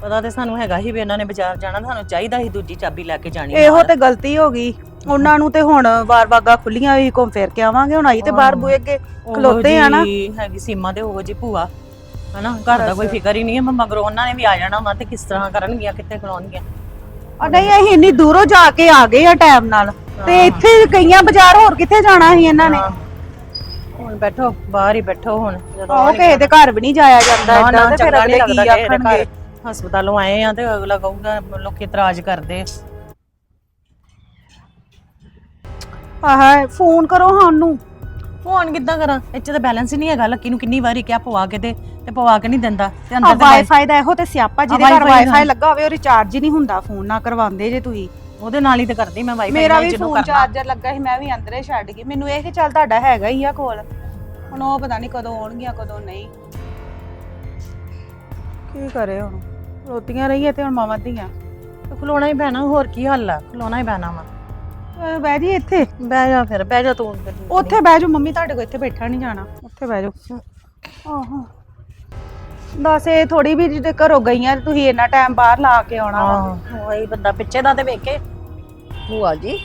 ਪਤਾ ਤੇ ਸਾਨੂੰ ਹੈਗਾ ਹੀ ਵੀ ਇਹਨਾਂ ਨੇ ਬਾਜ਼ਾਰ ਜਾਣਾ ਸਾਨੂੰ ਚਾਹੀਦਾ ਸੀ ਦੂਜੀ ਚਾਬੀ ਲੈ ਕੇ ਜਾਣੀ ਇਹੋ ਨਾਲ। ਤੇ ਗਲਤੀ ਹੋ ਗਈ ਉਹਨਾਂ ਨੂੰ ਤੇ ਹੁਣ ਵਾਰ ਬਾਗਾ ਖੁੱਲੀਆਂ ਵੀ ਘੁੰਮ ਫਿਰ ਕੇ ਆਵਾਂਗੇ ਹੁਣ ਆਈ ਤੇ ਬਾਹਰ। ਬੂਏ ਅੱਗੇ ਉਹੋ ਖਲੋਤੇ ਆ ਨਾ। ਜਿਹੀ ਹੈਗੀ ਸੀਮਾ ਤੇ ਉਹ ਜੀ ਭੂਆ ਹਨਾ ਘਰ ਦਾ ਕੋਈ ਫਿਕਰ ਹੀ ਨਹੀਂ ਹੈ ਮਗਰੋਂ ਉਹਨਾਂ ਨੇ ਵੀ ਆ ਜਾਣਾ ਉਹਨਾਂ ਤੇ ਕਿਸ ਤਰ੍ਹਾਂ ਕਰਨਗੀਆਂ ਕਿੱਥੇ ਖਲੋਣਗੀਆਂ ਆ ਨਹੀਂ ਅਸੀਂ ਇੰਨੀ ਦੂਰੋਂ ਜਾ ਕੇ ਆ ਗਏ ਆ ਟਾਈਮ ਨਾਲ ਤੇ। ਇੱਥੇ ਗਈਆਂ ਬਾਜ਼ਾਰ ਹੋਰ ਕਿੱਥੇ ਜਾਣਾ ਸੀ ਇਹਨਾਂ ਨੇ ਹਾਂ। ਹੁਣ ਬੈਠੋ ਬਾਹਰ ਹੀ ਬੈਠੋ ਹੁਣ ਜਦੋਂ ਉਹ ਕਿਸੇ ਦੇ ਘਰ ਵੀ ਨਹੀਂ ਜਾਇਆ ਜਾਂਦਾ ਨਾ ਏਦਾਂ ਤੇ ਫਿਰ ਚੰਗਾ ਨਹੀਂ ਅਗਲੇ ਲੱਗਦਾ ਕੀ ਕਿਸੇ ਦੇ ਆਖਣਗੇ ਘਰ ਹਸਪਤਾਲੋਂ ਆਏ ਆ ਤੇ ਅਗਲਾ ਕਹੂਗਾ ਲੋਕੀ ਇਤਰਾਜ਼ ਕਰਦੇ ਆਹ ਫੋਨ ਕਰੋ ਸਾਨੂੰ ਫੋਨ ਕਿੱਦਾਂ ਕਰਾਂ? ਇੱਥੇ ਤਾਂ ਬੈਲੈਂਸ ਹੀ ਨਹੀਂ ਹੈਗਾ ਲੱਕੀ ਨੂੰ ਕਿੰਨੀ ਵਾਰੀ ਕਿਹਾ ਪਵਾ ਕੇ ਤੇ ਤੇ ਪਵਾ ਕੇ ਨਹੀਂ ਦਿੰਦਾ ਤੇ ਆ ਅੰਦਰ ਤੇ ਵਾਈਫਾਈ ਦਾ ਇਹੋ ਤੇ ਸਿਆਪਾ ਜਿਹਦੇ ਆ, ਘਰ Wi-Fi ਵਾਈਫਾਈ ਲੱਗਾ ਹੋਵੇ ਉਹ ਰਿਚਾਰਜ ਹੀ ਨਹੀਂ ਹੁੰਦਾ। ਫੋਨ ਨਾ ਕਰਵਾਉਂਦੇ ਜੇ ਤੁਸੀਂ। ਉਹਦੇ ਨਾਲ ਹੀ ਤੇ ਕਰਦੀ ਮੈਂ ਵਾਈਫਾਈ ਮੇਰਾ ਵੀ ਫੋਨ ਚਾਰਜਰ ਲੱਗਾ ਸੀ ਮੈਂ ਵੀ ਅੰਦਰੇ ਛੱਡ ਗਈ। ਮੈਨੂੰ ਇਹ ਕਿ ਚੱਲ ਤੁਹਾਡਾ ਹੈਗਾ ਹੀ ਆ ਕੋਲ। ਹੁਣ ਉਹ ਪਤਾ ਨਹੀਂ ਕਦੋਂ ਆਉਣਗੀਆਂ ਕਦੋਂ ਨਹੀਂ। ਕੀ ਕਰੇ ਹੁਣ? ਰੋਟੀਆਂ ਰਹੀਏ ਤੇ ਹੁਣ ਮਾਵਾਂ ਦੀਆਂ ਤੇ ਖਲੋਣਾ ਹੀ ਪੈਣਾ ਹੋਰ ਕੀ ਹੱਲ ਆ? ਖਲੋਣਾ ਹੀ ਪੈਣਾ ਵਾ। ਅਹ ਬਹਿ ਜੀ ਇੱਥੇ। ਬਹਿ ਜਾ ਫਿਰ ਬਹਿ ਜਾ ਤੂੰ। ਉੱਥੇ ਬਹਿ ਜਾਓ ਮੰਮੀ ਤੁਹਾਡੇ ਕੋਲ ਇੱਥੇ ਬੈਠਾ ਨਹੀਂ ਜਾਣਾ। ਉੱਥੇ ਬਹਿ ਜਾਓ। ਆਹੋ। ਦੱਸ ਇਹ ਥੋੜੀ ਵੀ ਜਿਹਦੇ ਘਰੋਂ ਗਈਆਂ ਤੇ ਤੁਸੀਂ ਇੰਨਾ ਟਾਈਮ ਬਾਹਰ ਲਾ ਕੇ ਆਉਣਾ ਵਾ। ਉਹੀ ਬੰਦਾ ਪਿੱਛੇ ਦਾ ਤੇ ਵੇਖੇ। ਭੂਆ ਜੀ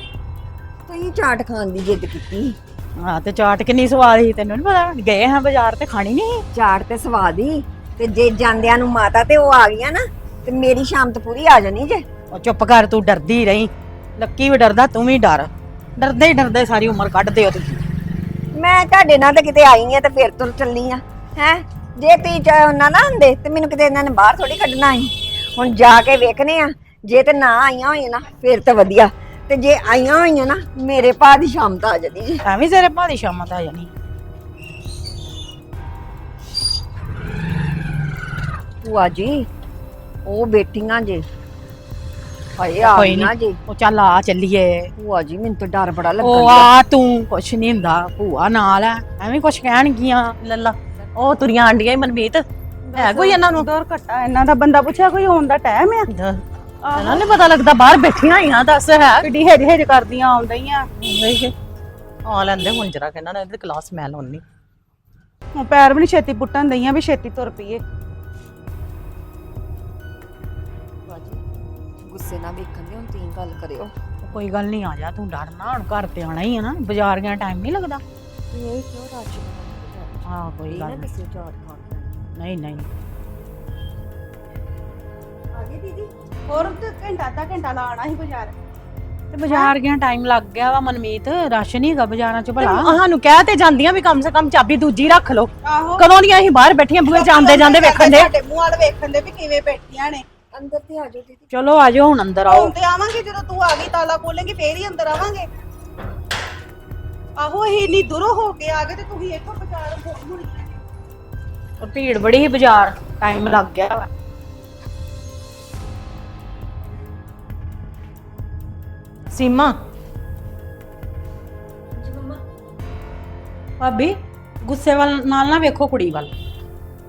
ਤੁਸੀਂ ਚਾਟ ਖਾਣ ਦੀ ਜਿੱਦ ਕੀਤੀ। ਹਾਂ ਤੇ ਚਾਟ ਕਿੰਨੀ ਸਵਾਦ ਸੀ ਤੈਨੂੰ ਨੀ ਪਤਾ? ਗਏ ਹਾਂ ਬਾਜ਼ਾਰ ਤੇ ਖਾਣੀ ਨਹੀਂ ਚਾਟ ਤੇ ਸਵਾਦ ਹੀ। ਤੇ ਜੇ ਜਾਂਦਿਆਂ ਨੂੰ ਮਾਤਾ ਤੇ ਉਹ ਆ ਗਈਆਂ ਨਾ ਤੇ ਮੇਰੀ ਸ਼ਾਮ ਤੇ ਪੂਰੀ ਆ ਜਾਣੀ ਜੇ। ਉਹ ਚੁੱਪ ਕਰ ਤੂੰ ਡਰਦੀ ਰਹੀ। ਲੱਕੀ ਵੀ ਡਰਦਾ ਤੂੰ ਵੀ ਡਰ। ਡਰਦੇ ਹੀ ਡਰਦੇ ਸਾਰੀ ਉਮਰ ਕੱਢਦੇ ਹੋ ਤੁਸੀਂ। ਮੈਂ ਤੁਹਾਡੇ ਨਾਲ ਤੇ ਕਿਤੇ ਆਈ ਆ ਤੇ ਫਿਰ ਤੁਰ ਚੱਲੀ ਆ। ਹੈ? ਜੇ ਤੁਸੀਂ ਚਾਹੇ ਉਹਨਾਂ ਨਾ ਹੁੰਦੇ ਤੇ ਮੈਨੂੰ ਕਿਤੇ ਇਹਨਾਂ ਨੇ ਬਾਹਰ ਥੋੜੀ ਕੱਢਣਾ ਸੀ। ਹੁਣ ਜਾ ਕੇ ਵੇਖਨੇ ਆ ਜੇ ਤੇ ਨਾ ਆਈਆਂ ਹੋਈਆਂ ਨਾ ਫਿਰ ਤਾਂ ਵਧੀਆ। ਤੇ ਜੇ ਆਈਆਂ ਹੋਈਆਂ ਨਾ ਮੇਰੇ ਭਾ ਦੀ ਸ਼ਾਮ ਤਾਂ ਆ ਜਾਂਦੀ ਜੀ। ਐਵੇਂ ਤੇਰੇ ਭਾਦੀ ਸ਼ਾਮਾਂ ਤਾਂ ਆ ਜਾਣੀ। ਭੂਆ ਜੀ। ਉਹ ਬੇਟੀਆਂ ਜੇ। ਹਾਏ ਆ ਕੋਈ ਨੀ। ਜੀ। ਉਹ ਚੱਲ ਆ ਚੱਲੀਏ। ਭੂਆ ਜੀ ਮੈਨੂੰ ਤਾਂ ਡਰ ਬੜਾ ਉਹ ਲੱਗਾ ਆ ਤੂੰ। ਕੁਛ ਨਹੀਂ ਹੁੰਦਾ। ਭੂਆ ਨਾਲ ਐ। ਐਵੇਂ ਕੁਛ ਕਹਿਣਗੀਆਂ। ਲੱਲਾ ਉਹ ਤੁਰੀਆਂ ਆਂਡੀਆਂ ਈ ਮਨਮੀਤ। ਹੈ ਕੋਈ ਇਹਨਾਂ ਨੂੰ? ਦੌਰ ਘਟਾ। ਇਹਨਾਂ ਦਾ ਬੰਦਾ ਪੁੱਛਿਆ ਕੋਈ ਆਉਣ ਦਾ ਟਾਈਮ ਆ? ਇਹਨਾਂ ਨੂੰ ਪਤਾ ਲੱਗਦਾ। ਬਾਹਰ ਬੈਠੀਆਂ ਹੀ ਆ ਦੱਸ ਹੈ। ਕਿੱਡੀ ਹੇਜ ਹੇਜ ਕਰਦੀਆਂ ਆਉਂਦੀਆਂ। ਆ ਲੈਂਦੇ ਹੁਣ ਜਰਾ ਕਹਿੰਦਾ ਨਾ ਇਹਦੇ ਕਲਾਸ ਮੈਂ ਲਾਉਣੀ। ਹੁਣ ਪੈਰ ਵੀ ਨਹੀਂ ਛੇਤੀ ਪੁੱਟਣ ਦਈਆਂ ਵੀ ਛੇਤੀ ਤੁਰ ਪਈਏ। ਗੁੱਸੇ ਨਾਲ ਵੇਖਣ ਦੇ ਹੁਣ ਤੁਸੀਂ ਗੱਲ ਕਰਿਓ। ਕੋਈ ਗੱਲ ਨਹੀਂ ਆ ਜਾ ਤੂੰ ਡਰਨਾ ਹੁਣ ਘਰ ਤੇ ਆਣਾ ਹੀ ਆ ਨਾ ਬਾਜ਼ਾਰ ਗਿਆ ਟਾਈਮ ਨਹੀਂ ਲੱਗਦਾ। ਇਹ ਕਿਉਂ ਰਾਜੀ ਬਣਾ ਹਾਂ ਕੋਈ ਇਹ ਗੱਲ ਨਾ ਨੀ। ਕਿਸੇ ਚਾਟ ਖਾਣ ਨਹੀਂ ਨਹੀਂ। ਆ ਗਈ ਦੀਦੀ। ਹੋਰ ਤੇ ਘੰਟਾ ਅੱਧਾ ਘੰਟਾ ਲਾਣਾ ਸੀ ਬਾਜ਼ਾਰ। ਤੇ ਬਾਜ਼ਾਰ ਗਿਆ ਟਾਈਮ ਲੱਗ ਗਿਆ ਵਾ ਮਨਮੀਤ। ਰਸ਼ ਨਹੀਂ ਹੈਗਾ ਬਾਜ਼ਾਰਾਂ 'ਚ ਭਲਾ। ਸਾਨੂੰ ਕਹਿ ਤੇ ਜਾਂਦੀਆਂ ਵੀ ਕਮ ਸੇ ਕਮ ਚਾਬੀ ਦੂਜੀ ਰੱਖ ਲਓ। ਆਹੋ। ਕਦੋਂ ਦੀਆਂ ਅਸੀਂ ਬਾਹਰ ਬੈਠੀਆਂ ਬੂਹੇ ਜਾਂਦੇ ਜਾਂਦੇ ਵੇਖਣ ਦੇ। ਸਾਡੇ ਮੂੰਹ ਵਾਲ ਵੇਖਣ ਦੇ ਵੀ ਕਿਵੇਂ ਬੈਠੀਆਂ ਨੇ। ਅੰਦਰ ਤੇ ਆ ਜਾਓ ਦੀਦੀ। ਚਲੋ ਆ ਜਾਓ ਹੁਣ ਅੰਦਰ ਆਓ। ਹੁਣ ਤੇ ਆਵਾਂਗੇ ਜਦੋਂ ਤੂੰ ਆ ਗਈ ਤਾਲਾ ਖੋਲੇਂਗੀ ਫੇਰ ਹੀ ਅੰਦਰ ਆਵਾਂਗੇ। ਆਹੋ ਇਹ ਇੰਨੀ ਦੂਰੋਂ ਹੋ ਕੇ ਆ ਗਏ ਤੇ ਤੁਸੀਂ ਇੱਥੋਂ ਬਾਜ਼ਾਰ ਹੋਣੀ ਹੋਣੀ। ਉਹ ਭੀੜ ਬੜੀ ਸੀ ਬਾਜ਼ਾਰ ਟਾਈਮ ਲੱਗ ਗਿਆ ਵਾ। ਸੀਮਾ। ਭਾਬੀ ਗੁੱਸੇ ਵੱਲ ਨਾਲ ਨਾ ਵੇਖੋ ਕੁੜੀ ਵੱਲ।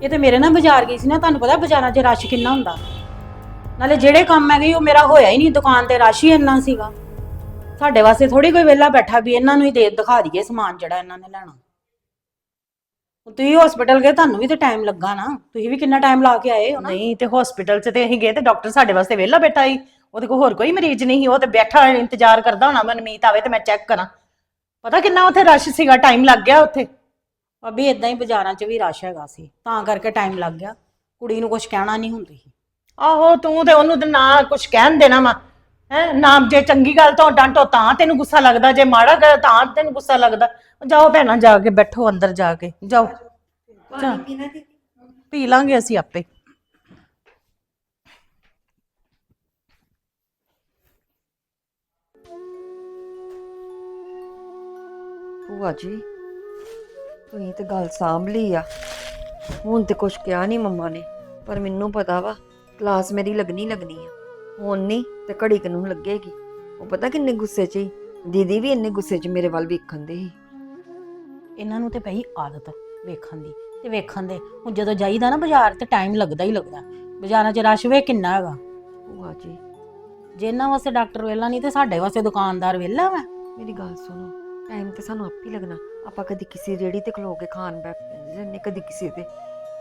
ਇਹ ਤੇ ਮੇਰੇ ਨਾਲ ਬਾਜ਼ਾਰ ਗਈ ਸੀ ਨਾ ਤੁਹਾਨੂੰ ਪਤਾ ਬਾਜ਼ਾਰਾਂ 'ਚ ਰਸ਼ ਕਿੰਨਾ ਹੁੰਦਾ। ਨਾਲੇ ਜਿਹੜੇ ਕੰਮ ਹੈਗੇ ਉਹ ਮੇਰਾ ਹੋਇਆ ਹੀ ਨਹੀਂ ਦੁਕਾਨ ਤੇ ਰਸ਼ ਹੀ ਇੰਨਾ ਸੀਗਾ। ਸਾਡੇ ਵਾਸਤੇ ਥੋੜੀ ਕੋਈ ਵਿਹਲਾ ਬੈਠਾ ਵੀ ਇਹਨਾਂ ਨੂੰ ਹੀ ਦੇ ਦਿਖਾ ਦਈਏ ਸਮਾਨ ਜਿਹੜਾ ਇਹਨਾਂ ਨੇ ਲੈਣਾ। ਤੁਸੀਂ ਹਸਪੀਟਲ ਗਏ ਤੁਹਾਨੂੰ ਵੀ ਤੇ ਟਾਈਮ ਲੱਗਾ ਨਾ। ਤੁਸੀਂ ਵੀ ਕਿੰਨਾ ਟਾਈਮ ਲਾ ਕੇ ਆਏ ਹੋ ਨਾ? ਨਹੀਂ ਤੇ ਹਸਪੀਟਲ 'ਚ ਤੇ ਅਸੀਂ ਗਏ ਤੇ ਡਾਕਟਰ ਸਾਡੇ ਵਾਸਤੇ ਵਿਹਲਾ ਬੈਠਾ ਸੀ। ਉਹਦੇ ਕੋਲ ਹੋਰ ਕੋਈ ਮਰੀਜ਼ ਨਹੀਂ ਸੀ ਉਹ ਤੇ ਬੈਠਾ ਇੰਤਜ਼ਾਰ ਕਰਦਾ ਹੋਣਾ ਮਨਮੀਤ ਆਵੇ ਤੇ ਮੈਂ ਚੈੱਕ ਕਰਾਂ। ਪਤਾ ਕਿੰਨਾ ਉੱਥੇ ਰਸ਼ ਸੀਗਾ ਟਾਈਮ ਲੱਗ ਗਿਆ ਉੱਥੇ। ਭਾਬੀ ਇਦਾਂ ਹੀ ਬਾਜ਼ਾਰਾਂ 'ਚ ਵੀ ਰਸ਼ ਹੈਗਾ ਸੀ ਤਾਂ ਕਰਕੇ ਟਾਈਮ ਲੱਗ ਗਿਆ। ਕੁੜੀ ਨੂੰ ਕੁਝ ਕਹਿਣਾ ਨਹੀਂ ਹੁੰਦੀ ਸੀ ਆਹੋ ਤੂੰ ਤੇ ਉਹਨੂੰ ਤੇ ਨਾ ਕੁਝ ਕਹਿਣ ਦੇਣਾ ਵਾ। ਹੈ ਨਾ ਜੇ ਚੰਗੀ ਗੱਲ ਤੋਂ ਡਾਂਟੋ ਤਾਂ ਤੈਨੂੰ ਗੁੱਸਾ ਲੱਗਦਾ ਜੇ ਮਾੜਾ ਕਰ ਤਾਂ ਤੈਨੂੰ ਗੁੱਸਾ ਲੱਗਦਾ। ਜਾਓ ਭੈਣਾਂ ਜਾ ਕੇ ਬੈਠੋ ਅੰਦਰ ਜਾ ਕੇ ਜਾਓ। ਪੀ ਲਾਂਗੇ ਅਸੀਂ ਆਪੇ। ਭੂਆ ਜੀ ਤੁਸੀਂ ਤੇ ਗੱਲ ਸਾਂਭ ਲਈ ਆ। ਹੁਣ ਤੇ ਕੁਝ ਕਿਹਾ ਨਹੀਂ ਮੰਮਾ ਨੇ ਪਰ ਮੈਨੂੰ ਪਤਾ ਵਾ ਕਲਾਸ ਮੇਰੀ ਲੱਗਣੀ ਲੱਗਣੀ ਆ। ਹੁਣ ਨਹੀਂ ਤੇ ਘੜੀ ਕੁ ਨੂੰ ਲੱਗੇਗੀ। ਉਹ ਪਤਾ ਕਿੰਨੇ ਗੁੱਸੇ 'ਚ ਸੀ? ਦੀਦੀ ਵੀ ਇੰਨੇ ਗੁੱਸੇ 'ਚ ਮੇਰੇ ਵੱਲ ਵੇਖਣ ਦੇ ਸੀ। ਇਹਨਾਂ ਨੂੰ ਤੇ ਪਈ ਆਦਤ ਵੇਖਣ ਦੀ ਤੇ ਵੇਖਣ ਦੇ। ਹੁਣ ਜਦੋਂ ਜਾਈਦਾ ਨਾ ਬਾਜ਼ਾਰ ਤੇ ਟਾਈਮ ਲੱਗਦਾ ਹੀ ਲੱਗਦਾ। ਬਾਜ਼ਾਰਾਂ 'ਚ ਰਸ਼ ਵੇ ਕਿੰਨਾ ਹੈਗਾ। ਭੂਆ ਜੀ। ਜੇ ਇਹਨਾਂ ਵਾਸਤੇ ਡਾਕਟਰ ਵੇਲਾ ਨਹੀਂ ਤੇ ਸਾਡੇ ਵਾਸਤੇ ਦੁਕਾਨਦਾਰ ਵੇਲਾ ਵਾ। ਮੇਰੀ ਗੱਲ ਸੁਣੋ ਟਾਈਮ ਤੇ ਸਾਨੂੰ ਆਪੇ ਹੀ ਲੱਗਣਾ। ਆਪਾਂ ਕਦੀ ਕਿਸੇ ਰੇੜੀ ਤੇ ਖਲੋ ਕੇ ਖਾਣ ਬੈ ਜਾਂਦੇ ਕਦੀ ਕਿਸੇ ਤੇ।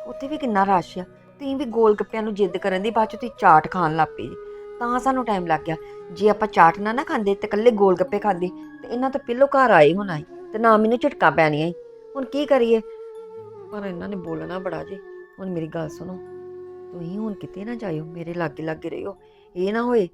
ਉੱਥੇ ਵੀ ਕਿੰਨਾ ਰਸ਼ ਆ। ਤੁਸੀਂ ਵੀ ਗੋਲ ਗੱਪਿਆਂ ਨੂੰ ਜਿੱਦ ਕਰਨ ਦੀ ਬਾਅਦ ਚ ਤੁਸੀਂ ਚਾਟ ਖਾਣ ਲੱਗ ਪਏ ਜੀ। ਤਾਂ ਸਾਨੂੰ ਟਾਈਮ ਲੱਗ ਗਿਆ। ਜੇ ਆਪਾਂ ਚਾਟ ਨਾ ਨਾ ਖਾਂਦੇ ਤੇ ਇਕੱਲੇ ਗੋਲ ਗੱਪੇ ਖਾਂਦੇ, ਤੇ ਇਹਨਾਂ ਤੋਂ ਪਹਿਲੋਂ ਘਰ ਆਏ ਹੋਣਾ ਸੀ ਤੇ ਨਾ ਮੈਨੂੰ ਝਟਕਾ ਪੈਣੀਆਂ ਸੀ। ਹੁਣ ਕੀ ਕਰੀਏ? ਪਰ ਇਹਨਾਂ ਨੇ ਬੋਲਣਾ ਬੜਾ ਜੀ। ਹੁਣ ਮੇਰੀ ਗੱਲ ਸੁਣੋ। ਤੁਸੀਂ ਹੁਣ ਕਿਤੇ ਨਾ ਜਾਇਓ, ਮੇਰੇ ਲਾਗੇ ਲਾਗੇ ਰਹਿਓ। ਇਹ ਨਾ ਹੋਏ,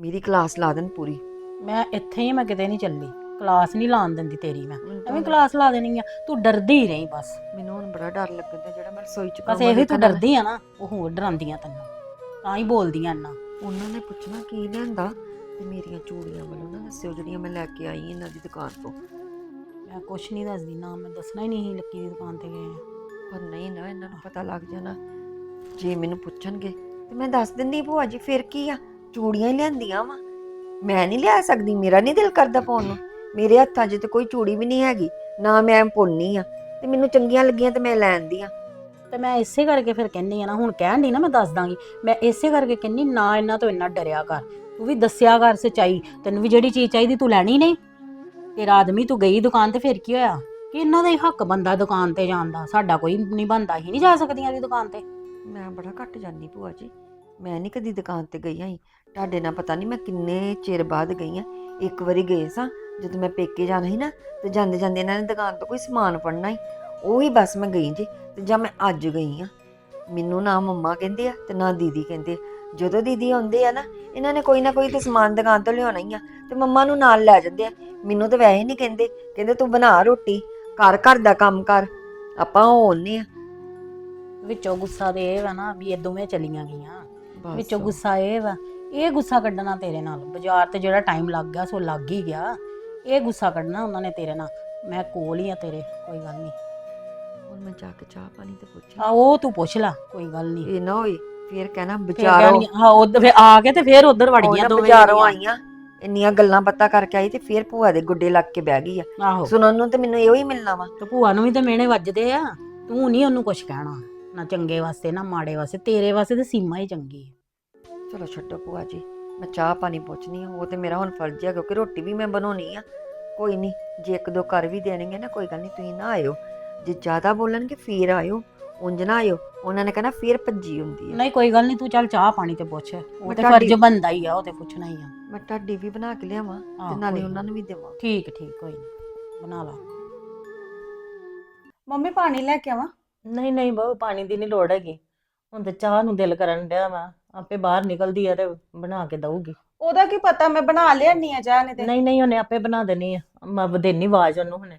ਮੇਰੀ ਕਲਾਸ ਲਾ ਦੇਣ ਪੂਰੀ। ਮੈਂ ਇੱਥੇ ਹੀ ਮੈਂ ਕਿਤੇ ਨਹੀਂ ਚੱਲੀ। ਕਲਾਸ ਨਹੀਂ ਲਾਣ ਦਿੰਦੀ ਤੇਰੀ ਮੈਂ। ਮੈਨੂੰ ਐਵੇਂ ਕਲਾਸ ਲਾ ਦੇਣੀ ਆ। ਤੂੰ ਡਰਦੀ ਰਹੀ ਬਸ। ਮੈਨੂੰ ਹੁਣ ਬੜਾ ਡਰ ਲੱਗਦਾ ਜਿਹੜਾ ਮੈਂ ਰਸੋਈ ਚ ਬਸ ਇਹੋ ਤੂੰ ਡਰਦੀ ਆ ਨਾ ਉਹ ਹੋਰ ਡਰਾਉਂਦੀਆਂ ਤੈਨੂੰ। ਤਾਂ ਹੀ ਬੋਲਦੀਆਂ ਇੰਨਾ। ਉਹਨਾਂ ਨੇ ਪੁੱਛਣਾ ਕੀ ਲਿਆਂਦਾ? ਤੇ ਮੇਰੀਆਂ ਚੂੜੀਆਂ ਵੱਲੋਂ ਨਾ ਦੱਸਿਓ ਜਿਹੜੀਆਂ ਮੈਂ ਲੈ ਕੇ ਆਈ ਇਹਨਾਂ ਦੀ ਦੁਕਾਨ ਤੋਂ। ਮੈਂ ਕੁਛ ਨਹੀਂ ਦੱਸਦੀ ਨਾ ਮੈਂ ਦੱਸਣਾ ਹੀ ਨਹੀਂ ਲੱਕੀ ਦੀ ਦੁਕਾਨ ਤੇ ਗਏ ਪਰ ਨਹੀਂ ਨਾ ਇਹਨਾਂ ਨੂੰ ਪਤਾ ਲੱਗ ਜਾਣਾ। ਜੇ ਮੈਨੂੰ ਪੁੱਛਣਗੇ ਤੇ ਮੈਂ ਦੱਸ ਦਿੰਦੀ ਭੂਆ ਜੀ ਫਿਰ ਕੀ ਆ? ਚੂੜੀਆਂ ਹੀ ਲਿਆਂਦੀਆਂ ਵਾ। ਮੈਂ ਨਹੀਂ ਲਿਆ ਸਕਦੀ ਮੇਰਾ ਨਹੀਂ ਦਿਲ ਕਰਦਾ ਪਾਉਣ ਨੂੰ। ਮੇਰੇ ਹੱਥਾਂ 'ਚ ਤੇ ਕੋਈ ਚੂੜੀ ਵੀ ਨਹੀਂ ਹੈਗੀ ਨਾ ਮੈਂ ਪਾਉਣੀ ਆ ਤੇ ਮੈਨੂੰ ਚੰਗੀਆਂ ਲੱਗੀਆਂ ਤੇ ਮੈਂ ਲੈਂਦੀ ਆ ਤੇ ਮੈਂ ਇਸੇ ਕਰਕੇ ਫਿਰ ਕਹਿੰਨੀ ਆ ਨਾ ਹੁਣ ਕਹਿਣ ਦੀ ਨਾ ਮੈਂ ਦੱਸ ਦਾਂਗੀ ਮੈਂ ਇਸੇ ਕਰਕੇ ਕਹਿੰਨੀ ਨਾ ਇਹਨਾਂ ਤੋਂ ਇੰਨਾ ਡਰਿਆ ਕਰ। ਤੂੰ ਵੀ ਦੱਸਿਆ ਕਰ ਸਚਾਈ ਤੈਨੂੰ ਵੀ ਜਿਹੜੀ ਚੀਜ਼ ਚਾਹੀਦੀ ਤੂੰ ਲੈਣੀ ਨਹੀਂ। ਤੇਰਾ ਆਦਮੀ ਤੂੰ ਗਈ ਦੁਕਾਨ ਤੇ ਫਿਰ ਕੀ ਹੋਇਆ? ਕਿ ਇਹਨਾਂ ਦਾ ਹੀ ਹੱਕ ਬੰਦਾ ਦੁਕਾਨ ਤੇ ਜਾਣ ਦਾ ਸਾਡਾ ਕੋਈ ਨਹੀਂ ਬੰਦਾ ਹੀ ਨਹੀਂ ਜਾ ਸਕਦੀਆਂ ਦੀ ਦੁਕਾਨ ਤੇ। ਮੈਂ ਬੜਾ ਘੱਟ ਜਾਂਦੀ ਭੂਆ ਜੀ ਮੈਂ ਨਹੀਂ ਕਦੀ ਦੁਕਾਨ ਤੇ ਗਈ ਆਂ ਤੁਹਾਡੇ ਨਾਲ ਪਤਾ ਨਹੀਂ ਮੈਂ ਕਿੰਨੇ ਚਿਰ ਬਾਅਦ ਗਈ ਆਂ ਇੱਕ ਵਾਰੀ ਗਏ ਸਾਂ ਜਦੋਂ ਮੈਂ ਪੇਕੇ ਜਾਣਾ ਸੀ ਨਾ ਤੇ ਜਾਂਦੇ ਜਾਂਦੇ ਇਹਨਾਂ ਨੇ ਦੁਕਾਨ ਤੋਂ ਕੋਈ ਸਮਾਨ ਫੜਨਾ ਸੀ ਉਹੀ ਬਸ ਮੈਂ ਗਈ ਜੀ ਤੇ ਜਾਂ ਮੈਂ ਅੱਜ ਗਈ ਆ ਮੈਨੂੰ ਨਾ ਮੰਮਾ ਕਹਿੰਦੇ ਆ ਤੇ ਨਾ ਦੀਦੀ ਕਹਿੰਦੇ ਆ। ਜਦੋਂ ਦੀਦੀ ਆਉਂਦੇ ਆ ਨਾ ਇਹਨਾਂ ਨੇ ਕੋਈ ਨਾ ਕੋਈ ਤੇ ਸਮਾਨ ਦੁਕਾਨ ਤੋਂ ਲਿਆਉਣਾ ਹੀ ਆ ਤੇ ਮੰਮਾ ਨੂੰ ਨਾਲ ਲੈ ਜਾਂਦੇ ਆ। ਮੈਨੂੰ ਤਾਂ ਵੈਸੇ ਨਹੀਂ ਕਹਿੰਦੇ ਕਹਿੰਦੇ ਤੂੰ ਬਣਾ ਰੋਟੀ ਘਰ ਘਰ ਦਾ ਕੰਮ ਕਰ ਆਪਾਂ ਹੋਣੇ ਆ। ਵਿੱਚੋਂ ਗੁੱਸਾ ਤੇ ਇਹ ਵਾ ਨਾ ਵੀ ਇਹ ਦੋਵੇਂ ਚਲੀਆਂ ਗਈਆਂ। ਵਿੱਚੋਂ ਗੁੱਸਾ ਇਹ ਵਾ ਇਹ ਗੁੱਸਾ ਕੱਢਣਾ ਤੇਰੇ ਨਾਲ ਬਾਜ਼ਾਰ ਤੇ ਜਿਹੜਾ ਟਾਈਮ ਲੱਗ ਗਿਆ ਸੋ ਲੱਗ ਹੀ ਗਿਆ। ਇਹ ਗੁੱਸਾ ਕੱਢਣਾ ਉਹਨਾਂ ਨੇ ਤੇਰੇ ਨਾਲ। ਮੈਂ ਕੋਲ ਹੀ ਆ ਤੇਰੇ ਕੋਈ ਗੱਲ ਨਹੀਂ। ਹੁਣ ਮੈਂ ਜਾ ਕੇ ਚਾਹ ਪਾਣੀ ਤੇ ਪੁੱਛਾਂ ਆ ਉਹ ਤੂੰ ਪੁੱਛ ਲੈ ਕੋਈ ਗੱਲ ਨਹੀਂ। ਇਹ ਨਾ ਹੋਏ ਫੇਰ ਕਹਿਣਾ ਵਿਚਾਰੋ ਹਾਂ ਉਧਰ ਫਿਰ ਆ ਕੇ ਤੇ ਫਿਰ ਉਧਰ ਵੜ ਗਈਆਂ ਦੋਵੇਂ ਵਿਚਾਰੋ। ਆਈਆਂ ਇੰਨੀਆਂ ਗੱਲਾਂ ਪਤਾ ਕਰਕੇ ਆਈ ਤੇ ਫੇਰ ਭੂਆ ਦੇ ਗੁੱਡੇ ਲੱਗ ਕੇ ਬਹਿ ਗਈ ਆ। ਸੁਣਨ ਨੂੰ ਤੇ ਮੈਨੂੰ ਇਹੋ ਹੀ ਮਿਲਣਾ ਵਾ। ਤੇ ਭੂਆ ਨੂੰ ਵੀ ਤੇ ਮਿਹਣੇ ਵੱਜਦੇ ਆ। ਤੂੰ ਨਹੀਂ ਉਹਨੂੰ ਕੁਝ ਕਹਿਣਾ ਨਾ ਚੰਗੇ ਵਾਸਤੇ ਨਾ ਮਾੜੇ ਵਾਸਤੇ ਤੇਰੇ ਵਾਸਤੇ ਤੇ ਸੀਮਾ ਹੀ ਚੰਗੀ ਹੈ ਚਲੋ ਛੱਡੋ ਭੂਆ ਜੀ। ਮੈਂ ਚਾਹ ਪਾਣੀ ਪੁੱਛਣੀ ਆ ਉਹ ਤੇ ਮੇਰਾ ਹੁਣ ਫਰਜ਼ ਹੈ ਕਿਉਂਕਿ ਰੋਟੀ ਵੀ ਮੈਂ ਬਣਾਉਣੀ ਆ। ਕੋਈ ਨਹੀਂ ਜੇ ਇੱਕ ਦੋ ਕਰ ਵੀ ਦੇਣਗੇ ਨਾ ਕੋਈ ਗੱਲ ਨਹੀਂ ਤੁਸੀਂ ਨਾ ਆਇਓ। ਜੇ ਜ਼ਿਆਦਾ ਬੋਲਣਗੇ ਫੇਰ ਆਇਓ ਉਂਝ ਨਾ ਆਇਓ। ਉਹਨਾਂ ਨੇ ਕਹਿਣਾ ਫੇਰ ਭੱਜੀ ਹੁੰਦੀ ਆ। ਨਹੀਂ ਕੋਈ ਗੱਲ ਨਹੀਂ ਤੂੰ ਚੱਲ ਚਾਹ ਪਾਣੀ ਤੇ ਪੁੱਛ। ਉਹ ਤੇ ਤੁਹਾਡੀ- ਫਰਜ਼ ਬੰਦਾ ਹੀ ਆ ਉਹ ਤੇ ਪੁੱਛਣਾ ਹੀ ਆ। ਮੈਂ ਤੁਹਾਡੀ ਵੀ ਬਣਾ ਕੇ ਲਿਆਵਾਂ ਆਹੋ, ਤੇ ਨਾਲੇ ਕੋਈ ਉਹਨਾਂ ਨੂੰ ਵੀ ਦੇਵਾਂ। ਠੀਕ ਠੀਕ ਕੋਈ ਨਹੀਂ ਬਣਾ ਲਾ। ਮੰਮੀ ਪਾਣੀ ਲੈ ਕੇ ਆਵਾਂ? ਨਹੀਂ ਨਹੀਂ ਬਹੁ ਪਾਣੀ ਦੀ ਨਹੀਂ ਲੋੜ ਹੈਗੀ। ਹੁਣ ਤੇ ਚਾਹ ਨੂੰ ਦਿਲ ਕਰਨ ਡਿਆ ਵਾ। ਆਪੇ ਬਾਹਰ ਨਿਕਲਦੀ ਆ ਤੇ ਬਣਾ ਕੇ ਦਊਗੀ। ਉਹਦਾ ਕੀ ਪਤਾ ਮੈਂ ਬਣਾ ਲਿਆਨੀ ਆ ਚਾਹ ਨੇ ਤੇ ਨਹੀਂ ਨਹੀਂ ਉਹਨੇ ਆਪੇ ਬਣਾ ਦੇਣੀ ਆ। ਮੈਂ ਦੇਣੀ ਆਵਾਜ਼ ਉਹਨੂੰ ਹੁਣੇ।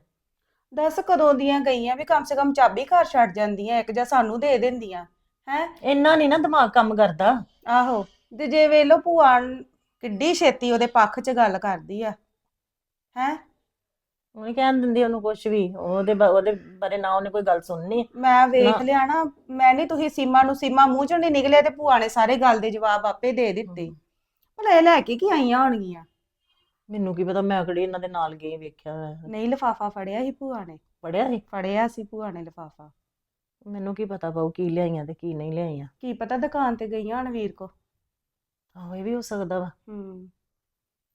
ਦੱਸ ਕਦੋਂ ਦੀਆਂ ਗਈਆਂ ਵੀ ਕਮ ਸੇ ਕਮ ਚਾਬੀ ਘਰ ਛੱਡ ਜਾਂਦੀਆਂ ਇੱਕ ਜਾਂ ਸਾਨੂੰ ਦੇ ਦਿੰਦੀਆਂ ਹੈ? ਇੰਨਾ ਨਹੀਂ ਨਾ ਦਿਮਾਗ ਕੰਮ ਕਰਦਾ। ਆਹੋ ਤੇ ਜੇ ਵੇਖ ਲਓ ਭੂਆ ਕਿੱਡੀ ਛੇਤੀ ਉਹਦੇ ਪੱਖ 'ਚ ਗੱਲ ਕਰਦੀ ਆ ਹੈ? ਉਹਨੇ ਕਹਿਣ ਦਿੰਦੀ ਉਹਨੂੰ ਕੁਝ ਵੀ ਉਹਦੇ ਬਾ- ਉਹਦੇ ਬਾਰੇ ਨਾ ਉਹਨੇ ਕੋਈ ਗੱਲ ਸੁਣਨੀ। ਮੈਂ ਵੇਖ ਨਾ। ਲਿਆ ਨਾ ਮੈਂ ਨਹੀਂ ਤੁਸੀਂ ਸੀਮਾ ਨੂੰ ਸੀਮਾ ਮੂੰਹ ਚੋਂ ਨਹੀਂ ਨਿਕਲਿਆ ਤੇ ਭੂਆ ਨੇ ਸਾਰੇ ਗੱਲ ਦੇ ਜਵਾਬ ਆਪੇ ਦੇ ਦਿੱਤੇ। ਭਲਾ ਇਹ ਲੈ ਕੇ ਕੀ ਆਈਆਂ ਹੋਣਗੀਆਂ? ਮੈਨੂੰ ਕੀ ਪਤਾ ਮੈਂ ਕਿਹੜੀ ਇਹਨਾਂ ਦੇ ਨਾਲ ਗਈ ਵੇਖਿਆ ਹੋਇਆ। ਨਹੀਂ ਲਫਾਫਾ ਫੜਿਆ ਸੀ ਭੂਆ ਨੇ। ਪੜਿਆ ਸੀ? ਫੜਿਆ ਸੀ ਭੂਆ ਨੇ ਲਫਾਫਾ। ਮੈਨੂੰ ਕੀ ਪਤਾ ਪਾਉ ਕੀ ਲਿਆਈਆਂ ਤੇ ਕੀ ਨਹੀਂ ਲਿਆਈਆਂ। ਕੀ ਪਤਾ ਦੁਕਾਨ ਤੇ ਗਈਆਂ ਹਣ ਵੀਰ ਕੋ। ਆਹੋ ਇਹ ਵੀ ਹੋ ਸਕਦਾ ਵਾ। ਹੂੰ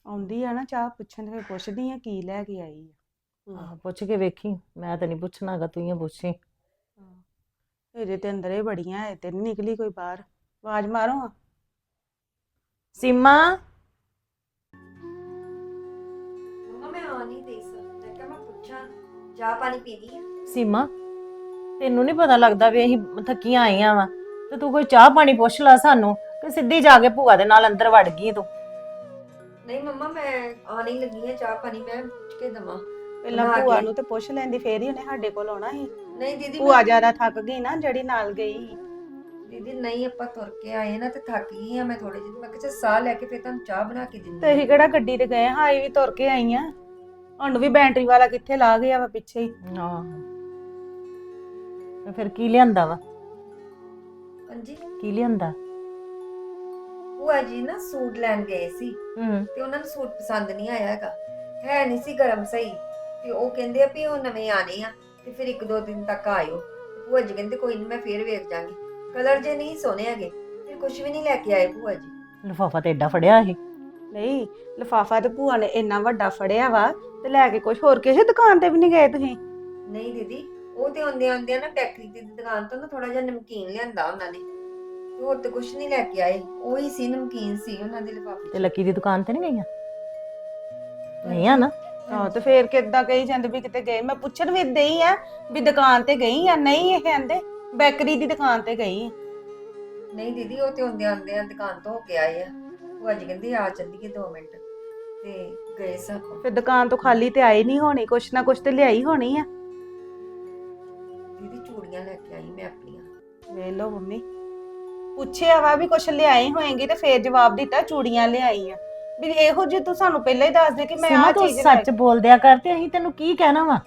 ਆਉਂਦੀ ਆ ਨਾ ਚਾਹ ਪੁੱਛਣ ਤੇ ਫਿਰ ਪੁੱਛਦੀ ਆ ਕੀ ਲੈ ਕੇ ਆਈ ਆ। ਆਹ, ਪੁੱਛ ਕੇ ਵੇਖੀ। ਮੈਂ ਤਾਂ ਨਹੀਂ ਪੁੱਛਣਾਗਾ ਤੂੰ ਹੀ ਪੁੱਛੀ। ਇਹਦੇ ਤੇ ਅੰਦਰੇ ਬੜੀਆਂ ਐ ਤੇ ਨੀ ਨਿਕਲੀ ਕੋਈ ਬਾਹਰ। ਆਵਾਜ਼ ਮਾਰੋ ਹਾਂ। ਸੀਮਾ? ਮੰਮਾ ਮੈਂ ਆ ਨਹੀਂ ਦੇ ਸਕਦਾ ਮੈਂ ਕਿਹਾ ਮੈਂ ਪੁੱਛਾਂ ਚਾਹ ਪਾਣੀ ਪੀ ਲਈ ਆ? ਸੀਮਾ ਤੈਨੂੰ ਨਹੀਂ ਪਤਾ ਲੱਗਦਾ ਵੀ ਅਸੀਂ ਥੱਕੀਆਂ ਆਈਆਂ ਵਾ। ਤੇ ਤੂੰ ਕੋਈ ਚਾਹ ਪਾਣੀ ਪੁੱਛ ਲੈ ਸਾਨੂੰ ਕਿ ਸਿੱਧੀ ਜਾ ਕੇ ਭੂਆ ਦੇ ਨਾਲ ਅੰਦਰ ਵੜ ਗਈ ਤੂੰ। ਨਹੀਂ ਮੰਮਾ ਮੈਂ ਆ ਨਹੀਂ ਲੱਗੀ ਆ ਚਾਹ ਪਾਣੀ ਮੈਂ ਪੁੱਛ ਕੇ ਦਵਾਂ। ਪਹਿਲਾਂ ਬਣਾ ਭੂਆ ਕੇ। ਨੂੰ ਤੇ ਪੁੱਛ ਲੈਂਦੀ ਫੇਰ ਹੀ ਉਹਨੇ ਸਾਡੇ ਕੋਲ ਆਉਣਾ ਸੀ। ਨਹੀਂ ਦੀਦੀ ਭੂਆ ਜ਼ਿਆਦਾ ਥੱਕ ਗਈ ਨਾ ਜਿਹੜੀ ਨਾਲ ਗਈ ਦੀਦੀ ਨਹੀਂ ਆਪਾਂ ਤੁਰ ਕੇ ਆਏ ਨਾ ਤੇ ਥੱਕ ਗਈ ਆ ਮੈਂ ਥੋੜੇ ਜਿਹੇ। ਮੈਂ ਕਿਹਾ ਚੱਲ ਸਾਹ ਲੈ ਕੇ ਫਿਰ ਤੁਹਾਨੂੰ ਚਾਹ ਬਣਾ ਕੇ ਦਿੰਦੀ ਤੇ ਅਸੀਂ ਕਿਹੜਾ ਗੱਡੀ ਤੇ ਗਏ ਹਾਂ ਇਹ ਵੀ ਤੁਰ ਕੇ ਆਈਆਂ ਹੁਣ ਵੀ ਬੈਟਰੀ ਵਾਲਾ ਕਿੱਥੇ ਲਾ ਗਿਆ ਵਾ ਪਿੱਛੇ ਹੀ। ਆਹ। ਤੇ ਫਿਰ ਕੀ ਲਿਆਂਦਾ ਵਾ? ਹਾਂਜੀ? ਕੀ ਲਿਆਂਦਾ? ਭੂਆ ਜੀ ਨਾ ਸੂਟ ਲੈਣ ਗਏ ਸੀ। ਹੂੰ। ਤੇ ਉਹਨਾਂ ਨੂੰ ਸੂਟ ਪਸੰਦ ਨਹੀਂ ਆਇਆ ਹੈਗਾ। ਹੈ ਨਹੀਂ ਸੀ ਗਰਮ ਸਹੀ। ਤੇ ਉਹ ਕਹਿੰਦੇ ਆ ਵੀ ਉਹ ਨਵੇਂ ਆਣੇ ਆ ਤੇ ਫਿਰ ਇੱਕ ਦੋ ਦਿਨ ਤੱਕ ਆਇਓ। ਭੂਆ ਜੀ ਕਹਿੰਦੇ ਕੋਈ ਨਹੀਂ ਮੈਂ ਫੇਰ ਵੇਖ ਜਾਾਂਗੀ। ਕਲਰ ਜੇ ਨਹੀਂ ਸੋਹਣੇ ਹੈਗੇ ਫਿਰ ਕੁਝ ਵੀ ਨਹੀਂ ਲੈ ਕੇ ਆਏ ਭੂਆ ਜੀ। ਲਿਫਾਫਾ ਤੇ ਏਡਾ ਫੜਿਆ ਇਹ ਨਹੀਂ ਲਫਾਫਾ ਤੇ ਭੂਆ ਨੇ ਇੰਨਾ ਵੱਡਾ ਫੜਿਆ ਵਾ ਤੇ ਲੈ ਕੇ ਕੁਝ ਹੋਰ ਕਿਸੇ ਦੁਕਾਨ ਤੇ ਵੀ ਨਹੀਂ ਗਏ ਤੁਸੀਂ? ਨਹੀਂ ਦੀਦੀ ਉਹ ਤੇ ਆਉਂਦੇ ਆਉਂਦੇ ਨਾ ਬੇਕਰੀ ਦੀ ਦੁਕਾਨ ਤੋਂ ਨਾ ਥੋੜਾ ਜਿਹਾ ਨਮਕੀਨ ਲਿਆਂਦਾ ਉਹਨਾਂ ਨੇ। ਹੋਰ ਤੇ ਕੁਝ ਨਹੀਂ ਲੈ ਕੇ ਆਏ। ਉਹੀ ਸੀ ਨਮਕੀਨ ਸੀ ਉਹਨਾਂ ਦੇ ਲਿਫਾਫੇ ਤੇ ਲੱਕੀ ਦੀ ਦੁਕਾਨ ਤੇ ਨਹੀਂ ਗਈਆਂ? ਨਹੀਂ ਆ ਨਾ। ਹਾਂ ਤੇ ਫੇਰ ਕਿੱਦਾਂ ਕਹੀ ਜਾਂਦੇ ਵੀ ਕਿਤੇ ਗਏ? ਮੈਂ ਪੁੱਛਣ ਵੀ ਏਦਾਂ ਹੀ ਆ ਵੀ ਦੁਕਾਨ ਤੇ ਗਈ ਆ? ਨਹੀਂ ਇਹ ਕਹਿੰਦੇ ਬੇਕਰੀ ਦੀ ਦੁਕਾਨ ਤੇ ਗਈ ਨਹੀਂ ਦੀਦੀ ਉਹ ਤੇ ਹੁੰਦੇ ਆਉਂਦੇ ਆ ਦੁਕਾਨ ਤੋਂ ਹੋ ਕੇ ਆਏ ਆ। ਉਹ ਅੱਜ ਕਹਿੰਦੇ ਆ ਚੱਲੀਏ 2 ਮਿੰਟ ਤੇ ਗਏ ਸਾਂ ਆਪਾਂ। ਫਿਰ ਦੁਕਾਨ ਤੋਂ ਖਾਲੀ ਤੇ ਆਈ ਨਹੀਂ ਹੋਣੀ ਕੁਛ ਨਾ ਕੁਛ ਤੇ ਲਿਆਈ ਹੋਣੀ ਆ। ਦੀਦੀ ਚੂੜੀਆਂ ਲੈ ਕੇ ਆਈ ਮੈਂ ਆਪਣੀਆਂ। ਵੇਖ ਲਓ ਮੰਮੀ। ਪੁੱਛਿਆ ਵਾ ਵੀ ਕੁਛ ਲਿਆਏ ਹੋਏਗੀ ਤੇ ਫੇਰ ਜਵਾਬ ਦਿੱਤਾ ਚੂੜੀਆਂ ਲਿਆਈ ਆ। ਵੀ ਇਹੋ ਜਿਹੀ ਤੂੰ ਸਾਨੂੰ ਪਹਿਲਾਂ ਹੀ ਦੱਸ ਦੇ ਕਿ ਮੈਂ ਸੀਮਾ ਤੂੰ ਚੀਜ਼ ਲੈ ਸੱਚ ਬੋਲਦਿਆ ਕਰ ਤੇ ਅਸੀਂ ਤੈਨੂੰ ਕੀ ਕਹਿਣਾ ਵਾ?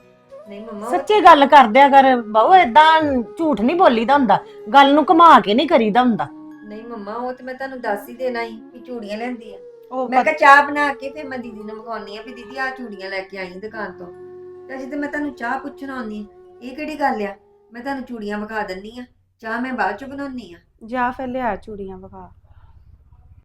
ਨਹੀਂ ਮੰਮਾ ਸੱਚੀ ਗੱਲ ਕਰਦਿਆ ਕਰ ਬਾਹੂ ਏਦਾਂ ਝੂਠ ਨਹੀਂ ਬੋਲੀਦਾ ਹੁੰਦਾ। ਗੱਲ ਨੂੰ ਘੁਮਾ ਕੇ ਨਹੀਂ ਕਰੀਦਾ ਹੁੰਦਾ। ਨਹੀਂ ਮੰਮਾ ਉਹ ਤੇ ਮੈਂ ਤੁਹਾਨੂੰ ਦੱਸ ਹੀ ਦੇਣਾ ਸੀ ਕਿ ਚੂੜੀਆਂ ਲੈਂਦੀ ਆ। ਉਹ ਮੈਂ ਕਿਹਾ ਚਾਹ ਬਣਾ ਕੇ ਫਿਰ ਮੈਂ ਦੀਦੀ ਨੂੰ ਮਗਾਉਣੀ ਆ ਵੀ ਦੀਦੀ ਆ ਚੂੜੀਆਂ ਲੈ ਕੇ ਆਈ ਦੁਕਾਨ ਤੋਂ। ਤੇ ਅਜੇ ਤੇ ਮੈਂ ਤੁਹਾਨੂੰ ਚਾਹ ਪੁੱਛਣ ਆਉਣੀ ਆ। ਇਹ ਕਿਹੜੀ ਗੱਲ ਆ? ਮੈਂ ਤੁਹਾਨੂੰ ਚੂੜੀਆਂ ਵਿਖਾ ਦਿੰਨੀ ਆ। ਚਾਹ ਮੈਂ ਬਾਅਦ ਚ ਬਣਾਉਣੀ ਆ। ਜਾ ਫਿਰ ਲਿਆ ਚੂੜੀਆਂ ਵਿਖਾ।